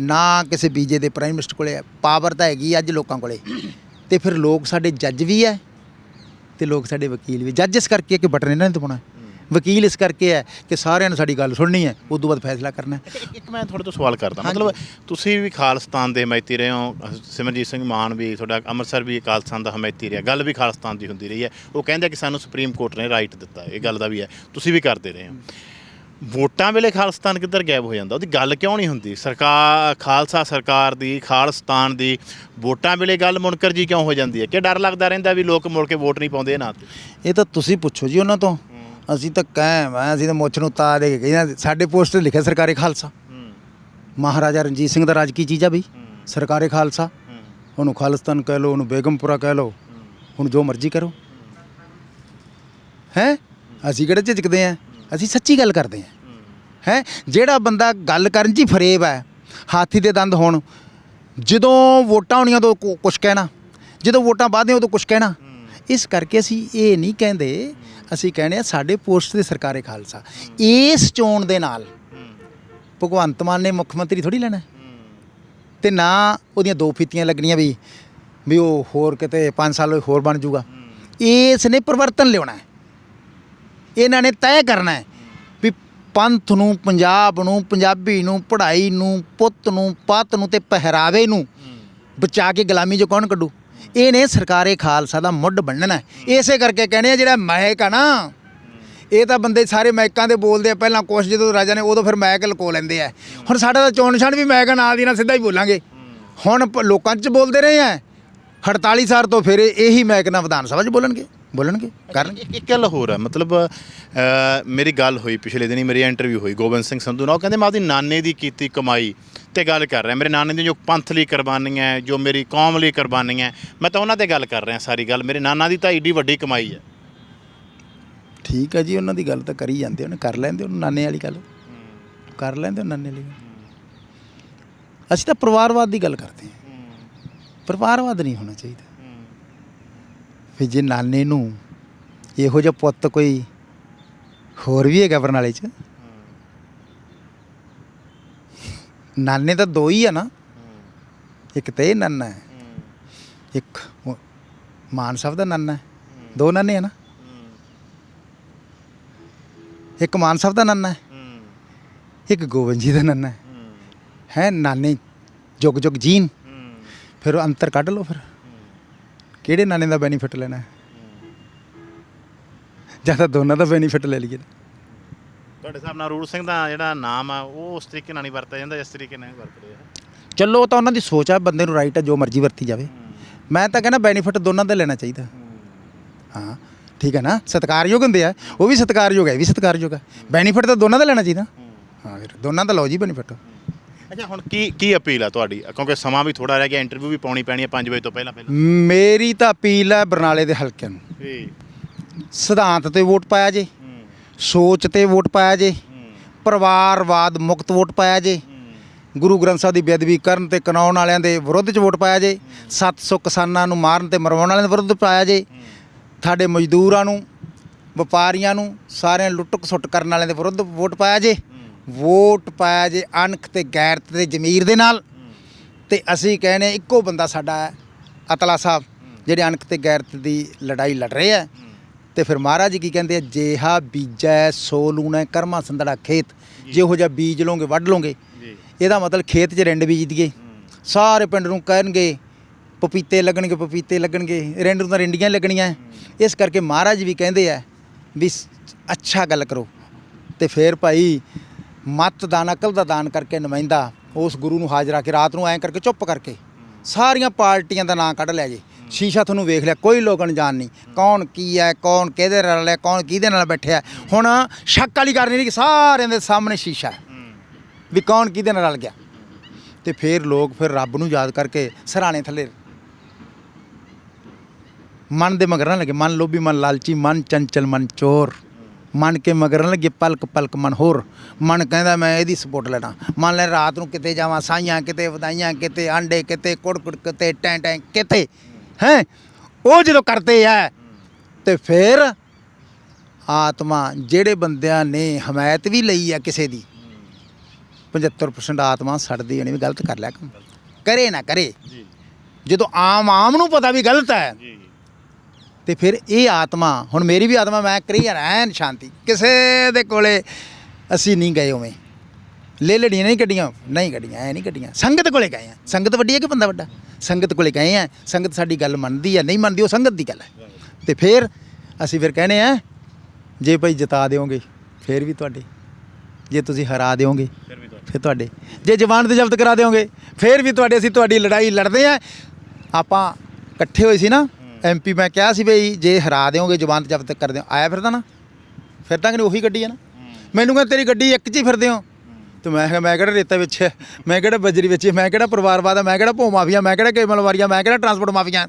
ਨਾ ਕਿਸੇ ਬੀਜੇ ਦੇ ਪ੍ਰਾਈਮ ਮਿਨਿਸਟਰ ਕੋਲੇ ਆ। ਪਾਵਰ ਤਾਂ ਹੈਗੀ ਅੱਜ ਲੋਕਾਂ ਕੋਲੇ। ਤੇ ਫਿਰ ਲੋਕ ਸਾਡੇ ਜੱਜ ਵੀ ਹੈ ਤੇ ਲੋਕ ਸਾਡੇ ਵਕੀਲ ਵੀ। ਜੱਜ ਇਸ ਕਰਕੇ ਕਿ ਬਟਨ ਇਹਨਾਂ ਨੇ ਦਬਾਉਣਾ ਵਕੀਲ ਇਸ ਕਰਕੇ ਹੈ ਕਿ ਸਾਰਿਆਂ ਨੇ ਸਾਡੀ ਗੱਲ ਸੁਣਨੀ ਹੈ ਉਸ ਤੋਂ ਬਾਅਦ ਫੈਸਲਾ ਕਰਨਾ ਹੈ। ਇੱਕ- ਮੈਂ ਤੁਹਾਡੇ ਤੋਂ ਸਵਾਲ ਕਰਦਾ। ਮਤਲਬ ਤੁਸੀਂ ਵੀ ਖਾਲਿਸਤਾਨ ਦੇ ਹਮਾਇਤੀ ਰਹੇ ਹੋ ਸਿਮਰਜੀਤ ਸਿੰਘ ਮਾਨ ਵੀ ਤੁਹਾਡਾ ਅੰਮ੍ਰਿਤਸਰ ਵੀ ਖਾਲਿਸਤਾਨ ਦਾ ਹਮਾਇਤੀ ਰਿਹਾ। ਗੱਲ ਵੀ ਖਾਲਿਸਤਾਨ ਦੀ ਹੁੰਦੀ ਰਹੀ ਹੈ। ਉਹ ਕਹਿੰਦੇ ਕਿ ਸਾਨੂੰ ਸੁਪਰੀਮ ਕੋਰਟ ਨੇ ਰਾਈਟ ਦਿੱਤਾ ਇਹ ਗੱਲ ਦਾ ਵੀ ਹੈ। ਤੁਸੀਂ ਵੀ ਕਰਦੇ ਰਹੇ ਹੋ। ਵੋਟਾਂ ਵੇਲੇ ਖਾਲਿਸਤਾਨ ਕਿੱਧਰ ਗਾਇਬ ਹੋ ਜਾਂਦਾ? ਉਹਦੀ ਗੱਲ ਕਿਉਂ ਨਹੀਂ ਹੁੰਦੀ? ਸਰਕਾਰ ਖਾਲਸਾ ਸਰਕਾਰ ਦੀ ਖਾਲਿਸਤਾਨ ਦੀ ਵੋਟਾਂ ਵੇਲੇ ਗੱਲ ਮੁਨਕਰ ਜੀ ਕਿਉਂ ਹੋ ਜਾਂਦੀ ਹੈ? ਕਿ ਡਰ ਲੱਗਦਾ ਰਹਿੰਦਾ ਵੀ ਲੋਕ ਮੁੜ ਕੇ ਵੋਟ ਨਹੀਂ ਪਾਉਂਦੇ ਨਾਂ ਤੇ? ਇਹ ਤਾਂ ਤੁਸੀਂ ਪੁੱਛੋ ਜੀ ਉਹਨਾਂ ਤੋਂ। ਅਸੀਂ ਤਾਂ ਕਾਇਮ ਆ ਅਸੀਂ ਤਾਂ ਮੁੱਛ ਨੂੰ ਤਾਰ ਦੇ ਕੇ ਕਹਿੰਦੇ ਸਾਡੇ ਪੋਸਟਰ ਲਿਖਿਆ ਸਰਕਾਰੀ ਖਾਲਸਾ। ਮਹਾਰਾਜਾ ਰਣਜੀਤ ਸਿੰਘ ਦਾ ਰਾਜ ਕੀ ਚੀਜ਼ ਆ ਬਈ? ਸਰਕਾਰੀ ਖਾਲਸਾ। ਉਹਨੂੰ ਖਾਲਿਸਤਾਨ ਕਹਿ ਲਓ ਉਹਨੂੰ ਬੇਗਮਪੁਰਾ ਕਹਿ ਲਓ। ਹੁਣ ਜੋ ਮਰਜ਼ੀ ਕਰੋ। ਹੈ। ਅਸੀਂ ਕਿਹੜੇ ਝਿਜਕਦੇ ਆ ਅਸੀਂ ਸੱਚੀ ਗੱਲ ਕਰਦੇ ਆ ਹੈ? ਜਿਹੜਾ ਬੰਦਾ ਗੱਲ ਕਰਨ 'ਚ ਹੀ ਫਰੇਬ ਹੈ ਹਾਥੀ ਦੇ ਦੰਦ ਹੋਣ ਜਦੋਂ ਵੋਟਾਂ ਹੋਣੀਆਂ ਤਾਂ ਕੁ- ਕੁਛ ਕਹਿਣਾ। ਜਦੋਂ ਵੋਟਾਂ ਬਾਅਦ ਉਦੋਂ ਕੁਛ ਕਹਿਣਾ। ਇਸ ਕਰਕੇ ਅਸੀਂ ਇਹ ਨਹੀਂ ਕਹਿੰਦੇ ਅਸੀਂ ਕਹਿੰਦੇ ਆ ਸਾਡੇ ਪੋਸਟ ਦੇ ਸਰਕਾਰੇ ਖਾਲਸਾ। ਇਸ ਚੋਣ ਦੇ ਨਾਲ ਭਗਵੰਤ ਮਾਨ ਨੇ ਮੁੱਖ ਮੰਤਰੀ ਥੋੜੀ ਲੈਣਾ। ਤੇ ਨਾ ਉਹਦੀਆਂ ਦੋ ਫੀਤੀਆਂ ਲੱਗਣੀਆਂ ਵੀ ਵੀ ਉਹ ਹੋਰ ਕਿਤੇ 5 ਸਾਲ ਹੋਰ ਬਣ ਜਾਊਗਾ। ਇਸ ਨੇ ਪਰਿਵਰਤਨ ਲਿਆਉਣਾ ਹੈ। ਇਹਨਾਂ ਨੇ ਤੈਅ ਕਰਨਾ ਹੈ ਪੰਥ ਨੂੰ ਪੰਜਾਬ ਨੂੰ ਪੰਜਾਬੀ ਨੂੰ ਪੜ੍ਹਾਈ ਨੂੰ ਪੁੱਤ ਨੂੰ ਪੱਤ ਨੂੰ ਤੇ ਪਹਿਰਾਵੇ ਨੂੰ ਬਚਾ ਕੇ ਗੁਲਾਮੀ ਜੋ ਕੌਣ ਕੱਢੂ? ਇਹਨੇ ਸਰਕਾਰੇ ਖਾਲਸਾ ਦਾ ਮੁੱਢ ਬੰਨਣਾ ਇਸੇ ਕਰਕੇ ਕਹਿੰਦੇ ਆ ਜਿਹੜਾ ਮਹਿਕ ਆ ਨਾ ਇਹ ਤਾਂ ਬੰਦੇ ਸਾਰੇ ਮੈਕਾਂ ਦੇ ਬੋਲਦੇ ਆ। ਪਹਿਲਾਂ ਕੁਛ ਜਦੋਂ ਰਾਜਾ ਨੇ ਉਦੋਂ ਫਿਰ ਮੈਕ ਲਕੋ ਲੈਂਦੇ ਆ। ਹੁਣ ਸਾਡਾ ਤਾਂ ਚੋਣ ਨਿਸ਼ਾਨ ਵੀ ਮੈਕ ਆ, ਨਾਲ ਦੀ ਨਾਲ ਸਿੱਧਾ ਹੀ ਬੋਲਾਂਗੇ। ਹੁਣ ਪ- ਲੋਕਾਂ 'ਚ ਬੋਲਦੇ ਰਹੇ ਆ। 48 ਸਾਲ ਤੋਂ ਫਿਰ ਇਹੀ ਮੈਕ ਨਾਲ ਵਿਧਾਨ ਸਭਾ 'ਚ ਬੋਲਣਗੇ। ਬੋਲਣਗੇ? ਕਰਨਗੇ? ਇੱਕ ਇੱਕ ਗੱਲ ਹੋਰ ਹੈ ਮਤਲਬ ਮੇਰੀ ਗੱਲ ਹੋਈ ਪਿਛਲੇ ਦਿਨੀ ਮੇਰੀ ਇੰਟਰਵਿਊ ਹੋਈ ਗੋਬਿੰਦ ਸਿੰਘ ਸੰਧੂ ਨਾਲ। ਉਹ ਕਹਿੰਦੇ ਮੈਂ ਆਪਦੀ ਨਾਨੇ ਦੀ ਕੀਤੀ ਕਮਾਈ ਤੇ ਗੱਲ ਕਰ ਰਿਹਾ। ਮੇਰੇ ਨਾਨੇ ਦੀ ਜੋ ਪੰਥ ਲਈ ਕੁਰਬਾਨੀਆਂ ਜੋ ਮੇਰੀ ਕੌਮ ਲਈ ਕੁਰਬਾਨੀਆਂ ਮੈਂ ਤਾਂ ਉਹਨਾਂ ਤੇ ਗੱਲ ਕਰ ਰਿਹਾ ਸਾਰੀ ਗੱਲ। ਮੇਰੇ ਨਾਨਾ ਦੀ ਤਾਂ ਏਡੀ ਵੱਡੀ ਕਮਾਈ ਹੈ ਠੀਕ ਹੈ ਜੀ ਉਹਨਾਂ ਦੀ ਗੱਲ ਤਾਂ ਕਰੀ ਜਾਂਦੇ ਉਹਨੇ ਕਰ ਲੈਂਦੇ ਉਹਨੂੰ ਨਾਨੇ ਵਾਲੀ ਗੱਲ। ਕਰ ਲੈਂਦੇ ਉਹ ਨਾਨੇ ਗੱਲ। ਅਸੀਂ ਤਾਂ ਪਰਿਵਾਰਵਾਦ ਦੀ ਗੱਲ ਕਰਦੇ ਹਾਂ। ਪਰਿਵਾਰਵਾਦ ਨਹੀਂ ਹੋਣਾ ਚਾਹੀਦਾ। ਵੀ ਜੇ ਨਾਨੇ ਨੂੰ ਇਹੋ ਜਿਹਾ ਪੁੱਤ ਕੋਈ ਹੋਰ ਵੀ ਹੈਗਾ ਬਰਨਾਲੇ 'ਚ? ਨਾਨੇ ਤਾਂ ਦੋ ਹੀ ਆ ਨਾ। ਇੱਕ ਤੇ ਇਹ ਨਾਨਾ ਹੈ। ਇੱਕ ਉਹ ਮਾਨ ਸਾਹਿਬ ਦਾ ਨਾਨਾ ਹੈ। ਦੋ ਨਾਨੇ ਆ ਨਾ। ਇੱਕ ਮਾਨ ਸਾਹਿਬ ਦਾ ਨਾਨਾ ਹੈ। ਇੱਕ ਗੋਬਿੰਦ ਜੀ ਦਾ ਨਾਨਾ ਹੈ। ਹੈ ਨਾਨੇ ਜੁਗ ਜੁਗ ਜੀਨ। ਫਿਰ ਉਹ ਅੰਤਰ ਕੱਢ ਲਓ ਫਿਰ। ਕਿਹੜੇ ਨਾਨੇ ਦਾ ਬੈਨੀਫਿਟ ਲੈਣਾ? ਹੈ ਜਾਂ ਤਾਂ ਦੋਨਾਂ ਦਾ ਬੈਨੀਫਿਟ ਲੈ ਲਈਏ। ਤੁਹਾਡੇ ਹਿਸਾਬ ਨਾਲ ਰੂਲ ਸਿੰਘ ਦਾ ਜਿਹੜਾ ਨਾਮ ਆ ਉਹ ਉਸ ਤਰੀਕੇ ਨਾਲ ਨਹੀਂ ਵਰਤਿਆ ਜਾਂਦਾ ਜਿਸ ਤਰੀਕੇ ਨਾਲ ਵਰਤਦੇ ਆ ਚਲੋ ਉਹ ਤਾਂ ਉਹਨਾਂ ਦੀ ਸੋਚ ਆ ਬੰਦੇ ਨੂੰ ਰਾਈਟ ਆ ਜੋ ਮਰਜ਼ੀ ਵਰਤੀ ਜਾਵੇ। ਮੈਂ ਤਾਂ ਕਹਿੰਦਾ ਬੈਨੀਫਿਟ ਦੋਨਾਂ ਦਾ ਲੈਣਾ ਚਾਹੀਦਾ। ਹਾਂ ਠੀਕ ਹੈ ਨਾ? ਸਤਿਕਾਰਯੋਗ ਹੁੰਦੇ ਆ। ਉਹ ਵੀ ਸਤਿਕਾਰਯੋਗ ਹੈ ਇਹ ਵੀ ਸਤਿਕਾਰਯੋਗ ਹੈ। ਬੈਨੀਫਿਟ ਤਾਂ ਦੋਨਾਂ ਦਾ ਲੈਣਾ ਚਾਹੀਦਾ। ਹਾਂ। ਫਿਰ ਦੋਨਾਂ ਦਾ ਲਓ ਜੀ ਬੈਨੀਫਿਟ ਅੱਛਾ ਹੁਣ ਕੀ ਕੀ ਅਪੀਲ ਆ ਤੁਹਾਡੀ? ਕਿਉਂਕਿ ਸਮਾਂ ਵੀ ਥੋੜਾ ਰਹਿ ਗਿਆ ਇੰਟਰਵਿਊ ਵੀ ਪਾਉਣੀ ਪੈਣੀ ਹੈ 5 ਵਜੇ ਤੋਂ ਪਹਿਲਾਂ ਪਹਿਲਾਂ। ਮੇਰੀ ਤਾਂ ਅਪੀਲ ਹੈ ਬਰਨਾਲੇ ਦੇ ਹਲਕਿਆਂ ਨੂੰ। ਜੀ। ਸਿਧਾਂਤ ਤੇ ਵੋਟ ਪਾਇਆ ਜੇ ਸੋਚ ਤੇ ਵੋਟ ਪਾਇਆ ਜੇ ਪਰਿਵਾਰਵਾਦ ਮੁਕਤ ਵੋਟ ਪਾਇਆ ਜੇ ਗੁਰੂ ਗ੍ਰੰਥ ਸਾਹਿਬ ਦੀ ਬੇਅਦਬੀ ਕਰਨ ਤੇ ਕਨਾਉਣ ਵਾਲਿਆਂ ਦੇ ਵਿਰੁੱਧ ਚ ਵੋਟ ਪਾਇਆ ਜੇ 700 ਕਿਸਾਨਾਂ ਨੂੰ ਮਾਰਨ ਤੇ ਮਰਵਾਉਣ ਵਾਲਿਆਂ ਦੇ ਵਿਰੁੱਧ ਪਾਇਆ ਜੇ ਸਾਡੇ ਮਜ਼ਦੂਰਾਂ ਨੂੰ ਵਪਾਰੀਆਂ ਨੂੰ ਸਾਰਿਆਂ ਨੂੰ ਲੁੱਟ ਖਸੁੱਟ ਕਰਨ ਵਾਲਿਆਂ ਦੇ ਵਿਰੁੱਧ ਵੋਟ ਪਾਇਆ ਜੇ। ਵੋਟ ਪਾਇਆ ਜੇ ਅਣਖ ਤੇ ਗੈਰਤ ਤੇ ਜ਼ਮੀਰ ਦੇ ਨਾਲ ਤੇ ਅਸੀਂ ਕਹਿੰਦੇ ਹਾਂ ਇੱਕੋ ਬੰਦਾ ਸਾਡਾ ਹੈ ਅਤਲਾ ਸਾਹਿਬ ਜਿਹੜੇ ਅਣਖ ਤੇ ਗੈਰਤ ਦੀ ਲੜਾਈ ਲੜ ਰਹੇ ਆ ਤੇ ਫਿਰ ਮਹਾਰਾਜ ਕੀ ਕਹਿੰਦੇ ਆ ਜੇਹਾ ਬੀਜੈ ਸੋ ਲੂਣਾ ਕਰਮਾ ਸੰਦੜਾ ਖੇਤ। ਜਿਹੋ ਜਿਹਾ ਬੀਜ ਲੋਗੇ ਵੱਢ ਲੋਗੇ ਇਹਦਾ ਮਤਲਬ ਖੇਤ 'ਚ ਰਿੰਡ ਬੀਜ ਦਈਏ। ਸਾਰੇ ਪਿੰਡ ਨੂੰ ਕਹਿਣਗੇ ਪਪੀਤੇ ਲੱਗਣਗੇ ਪਪੀਤੇ ਲੱਗਣਗੇ। ਰਿੰਡ ਨੂੰ ਤਾਂ ਰਿੰਡੀਆਂ ਲੱਗਣੀਆਂ। ਇਸ ਕਰਕੇ ਮਹਾਰਾਜ ਵੀ ਕਹਿੰਦੇ ਆ ਵੀ ਅੱਛਾ ਗੱਲ ਕਰੋ। ਤੇ ਫਿਰ ਭਾਈ ਮਤ ਦਾਨ ਅਕਲ ਦਾ ਦਾਨ ਕਰਕੇ ਨੁਮਾਇੰਦਾ ਉਸ ਗੁਰੂ ਨੂੰ ਹਾਜ਼ਰ ਆ ਕੇ ਰਾਤ ਨੂੰ ਐਂ ਕਰਕੇ ਚੁੱਪ ਕਰਕੇ ਸਾਰੀਆਂ ਪਾਰਟੀਆਂ ਦਾ ਨਾਂ ਕੱਢ ਲਿਆ ਜੀ। ਸ਼ੀਸ਼ਾ ਤੁਹਾਨੂੰ ਵੇਖ ਲਿਆ, ਕੋਈ ਲੋਕ ਅਣਜਾਣ ਨਹੀਂ। ਕੌਣ ਕੀ ਹੈ, ਕੌਣ ਕਿਹਦੇ ਨਾਲ ਹੈ, ਕੌਣ ਕਿਹਦੇ ਨਾਲ ਬੈਠਿਆ ਹੁਣ ਸ਼ੱਕ ਵਾਲੀ ਕਰਨੀ ਨਹੀਂ ਕਿ ਸਾਰਿਆਂ ਦੇ ਸਾਹਮਣੇ ਸ਼ੀਸ਼ਾ ਵੀ ਕੌਣ ਕਿਹਦੇ ਨਾਲ ਰਲ ਗਿਆ। ਤੇ ਫਿਰ ਲੋਕ ਫਿਰ ਰੱਬ ਨੂੰ ਯਾਦ ਕਰਕੇ ਸਰਾਣੇ ਥੱਲੇ ਮਨ ਦੇ ਮਗਰ ਨਾ ਲੱਗੇ। ਮਨ ਲੋਭੀ, ਮਨ ਲਾਲਚੀ, ਮਨ ਚੰਚਲ, ਮਨ ਚੋਰ। ਮਨ ਕੇ ਮਗਰਨ ਲੱਗੇ ਪਲਕ ਪਲਕ ਮਨ ਹੋਰ। ਮਨ ਕਹਿੰਦਾ ਮੈਂ ਇਹਦੀ ਸਪੋਰਟ ਲੈਣਾ। ਮੰਨ ਲੈ ਰਾਤ ਨੂੰ ਕਿਤੇ ਜਾਵਾਂ ਸਾਈਆਂ ਕਿਤੇ ਵਧਾਈਆਂ ਕਿਤੇ ਆਂਡੇ ਕਿਤੇ ਕੁੜਕੁੜ ਕਿਤੇ ਟੈਂ ਟੈਂ ਕਿਤੇ। ਹੈ? ਉਹ ਜਦੋਂ ਕਰਦੇ ਆ ਤੇ ਫਿਰ ਆਤਮਾ ਜਿਹੜੇ ਬੰਦਿਆਂ ਨੇ ਹਮਾਇਤ ਵੀ ਲਈ ਆ ਕਿਸੇ ਦੀ 75% ਆਤਮਾ ਸੜਦੀ ਨਹੀਂ ਵੀ ਗਲਤ ਕਰ ਲਿਆ ਕੰਮ। ਕਰੇ ਨਾ ਕਰੇ। ਜਦੋਂ ਆਮ ਆਮ ਨੂੰ ਪਤਾ ਵੀ ਗਲਤ ਹੈ ਜੀ। ਤੇ ਫਿਰ ਇਹ ਆਤਮਾ ਹੁਣ ਮੇਰੀ ਵੀ ਆਤਮਾ ਮੈਂ ਕਲੀਅਰ ਐਨ ਸ਼ਾਂਤੀ। ਕਿਸੇ ਦੇ ਕੋਲੇ ਅਸੀਂ ਨਹੀਂ ਗਏ ਉਵੇਂ। ਲੈ ਲੜੀਆਂ ਨਹੀਂ ਕੱਢੀਆਂ ਨਹੀਂ ਕੱਢੀਆਂ ਐ ਨਹੀਂ ਕੱਢੀਆਂ। ਸੰਗਤ ਕੋਲੇ ਗਏ ਆ। ਸੰਗਤ ਵੱਡੀ ਹੈ ਕਿ ਬੰਦਾ ਵੱਡਾ? ਸੰਗਤ ਕੋਲੇ ਗਏ ਆ। ਸੰਗਤ ਸਾਡੀ ਗੱਲ ਮੰਨਦੀ ਹੈ ਨਹੀਂ ਮੰਨਦੀ ਉਹ ਸੰਗਤ ਦੀ ਗੱਲ ਹੈ। ਤੇ ਫਿਰ ਅਸੀਂ ਫਿਰ ਕਹਿੰਦੇ ਆ ਜੇ ਭਾਈ ਜਿਤਾ ਦਿਓਗੇ ਫਿਰ ਵੀ ਤੁਹਾਡੇ। ਜੇ ਤੁਸੀਂ ਹਰਾ ਦਿਓਗੇ ਫਿਰ ਵੀ ਤੁਹਾਡਾ। ਜੇ ਜ਼ਬਾਨ ਤੇ ਜ਼ਬਤ ਕਰਾ ਦਿਓਗੇ ਫਿਰ ਵੀ ਤੁਹਾਡੇ ਅਸੀਂ ਤੁਹਾਡੀ ਲੜਾਈ ਲੜਦੇ ਆ। ਆਪਾਂ ਇਕੱਠੇ ਹੋਏ ਸੀ ਨਾ ਐਮਪੀ ਮੈਂ ਕਿਹਾ ਸੀ ਬਈ ਜੇ ਹਰਾ ਦਿਓਗੇ ਜ਼ਬਾਨ ਤੇ ਜ਼ਬਤ ਕਰ ਦਿਓ। ਆਇਆ ਫਿਰਦਾ ਨਾ। ਫਿਰ ਤਾਂ ਕਿ ਉਹੀ ਗੱਡੀ ਆ ਨਾ। ਮੈਨੂੰ ਕਹਿੰਦਾ ਤੇਰੀ ਗੱਡੀ ਇੱਕ 'ਚ ਹੀ ਫਿਰਦੇ ਹੋ। ਤੇ ਮੈਂ ਕਿਹਾ ਮੈਂ ਕਿਹੜਾ ਰੇਤਾ ਵਿੱਚ ਹੈ, ਮੈਂ ਕਿਹੜਾ ਬਜਰੀ ਵਿੱਚ ਹੈ, ਮੈਂ ਕਿਹੜਾ ਪਰਿਵਾਰਵਾਦ ਆ? ਮੈਂ ਕਿਹੜਾ ਭੋ ਮਾਫੀਆ? ਮੈਂ ਕਿਹੜਾ ਕੇਮਲ ਵਾਰੀਆ? ਮੈਂ ਕਿਹੜਾ ਟਰਾਂਸਪੋਰਟ ਮਾਫੀਆ?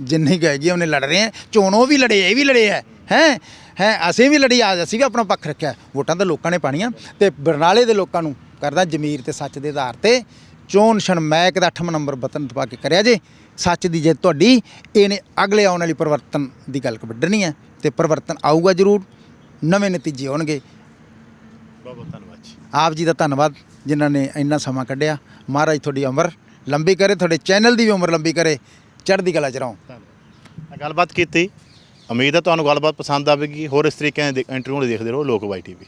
ਜਿੰਨੇ ਗਏ ਜੀ ਉਹਨੇ ਲੜ ਰਹੇ ਆ। ਚੋਣੋਂ ਵੀ ਲੜੇ ਇਹ ਵੀ ਲੜੇ ਆ। ਹੈ? ਹੈ? ਅਸੀਂ ਵੀ ਲੜੀ ਆ ਅਸੀਂ ਵੀ ਆਪਣਾ ਪੱਖ ਰੱਖਿਆ। ਵੋਟਾਂ ਤਾਂ ਲੋਕਾਂ ਨੇ ਪਾਣੀਆਂ ਤੇ ਬਰਨਾਲੇ ਦੇ ਲੋਕਾਂ ਨੂੰ ਕਰਦਾ ਜ਼ਮੀਰ ਤੇ ਸੱਚ ਦੇ ਆਧਾਰ ਤੇ। ਚੋਣ ਸ਼ਰਮੈਕ ਦਾ 8ਵਾਂ ਨੰਬਰ ਬਟਨ ਦਬਾ ਕੇ ਕਰਿਆ ਜੇ। ਸੱਚ ਦੀ ਜੇ ਤੁਹਾਡੀ ਇਹਨੇ ਅਗਲੇ ਆਉਣ ਵਾਲੀ ਪਰਿਵਰਤਨ ਦੀ ਗੱਲ ਕੱਢਣੀ ਹੈ ਤੇ ਪਰਿਵਰਤਨ ਆਊਗਾ ਜ਼ਰੂਰ ਨਵੇਂ ਨਤੀਜੇ ਆਉਣਗੇ। ਬਹੁਤ ਬਹੁਤ ਧੰਨਵਾਦ ਜੀ। ਆਪ ਜੀ ਦਾ ਧੰਨਵਾਦ ਜਿਨ੍ਹਾਂ ਨੇ ਇੰਨਾ ਸਮਾਂ ਕੱਢਿਆ। ਮਹਾਰਾਜ ਤੁਹਾਡੀ ਉਮਰ ਲੰਬੀ ਕਰੇ ਤੁਹਾਡੇ ਚੈਨਲ ਦੀ ਵੀ ਉਮਰ ਲੰਬੀ ਕਰੇ। ਚੜ੍ਹਦੀ ਕਲਾ ਚ ਰਹੋ। ਗੱਲਬਾਤ ਕੀਤੀ। ਉਮੀਦ ਹੈ ਤੁਹਾਨੂੰ ਗੱਲਬਾਤ ਪਸੰਦ ਆਵੇਗੀ। ਹੋਰ ਇਸ ਤਰੀਕੇ ਦੇ ਇੰਟਰਵਿਊ ਦੇਖਦੇ ਰਹੋ ਲੋਕ ਬਾਈ ਟੀਵੀ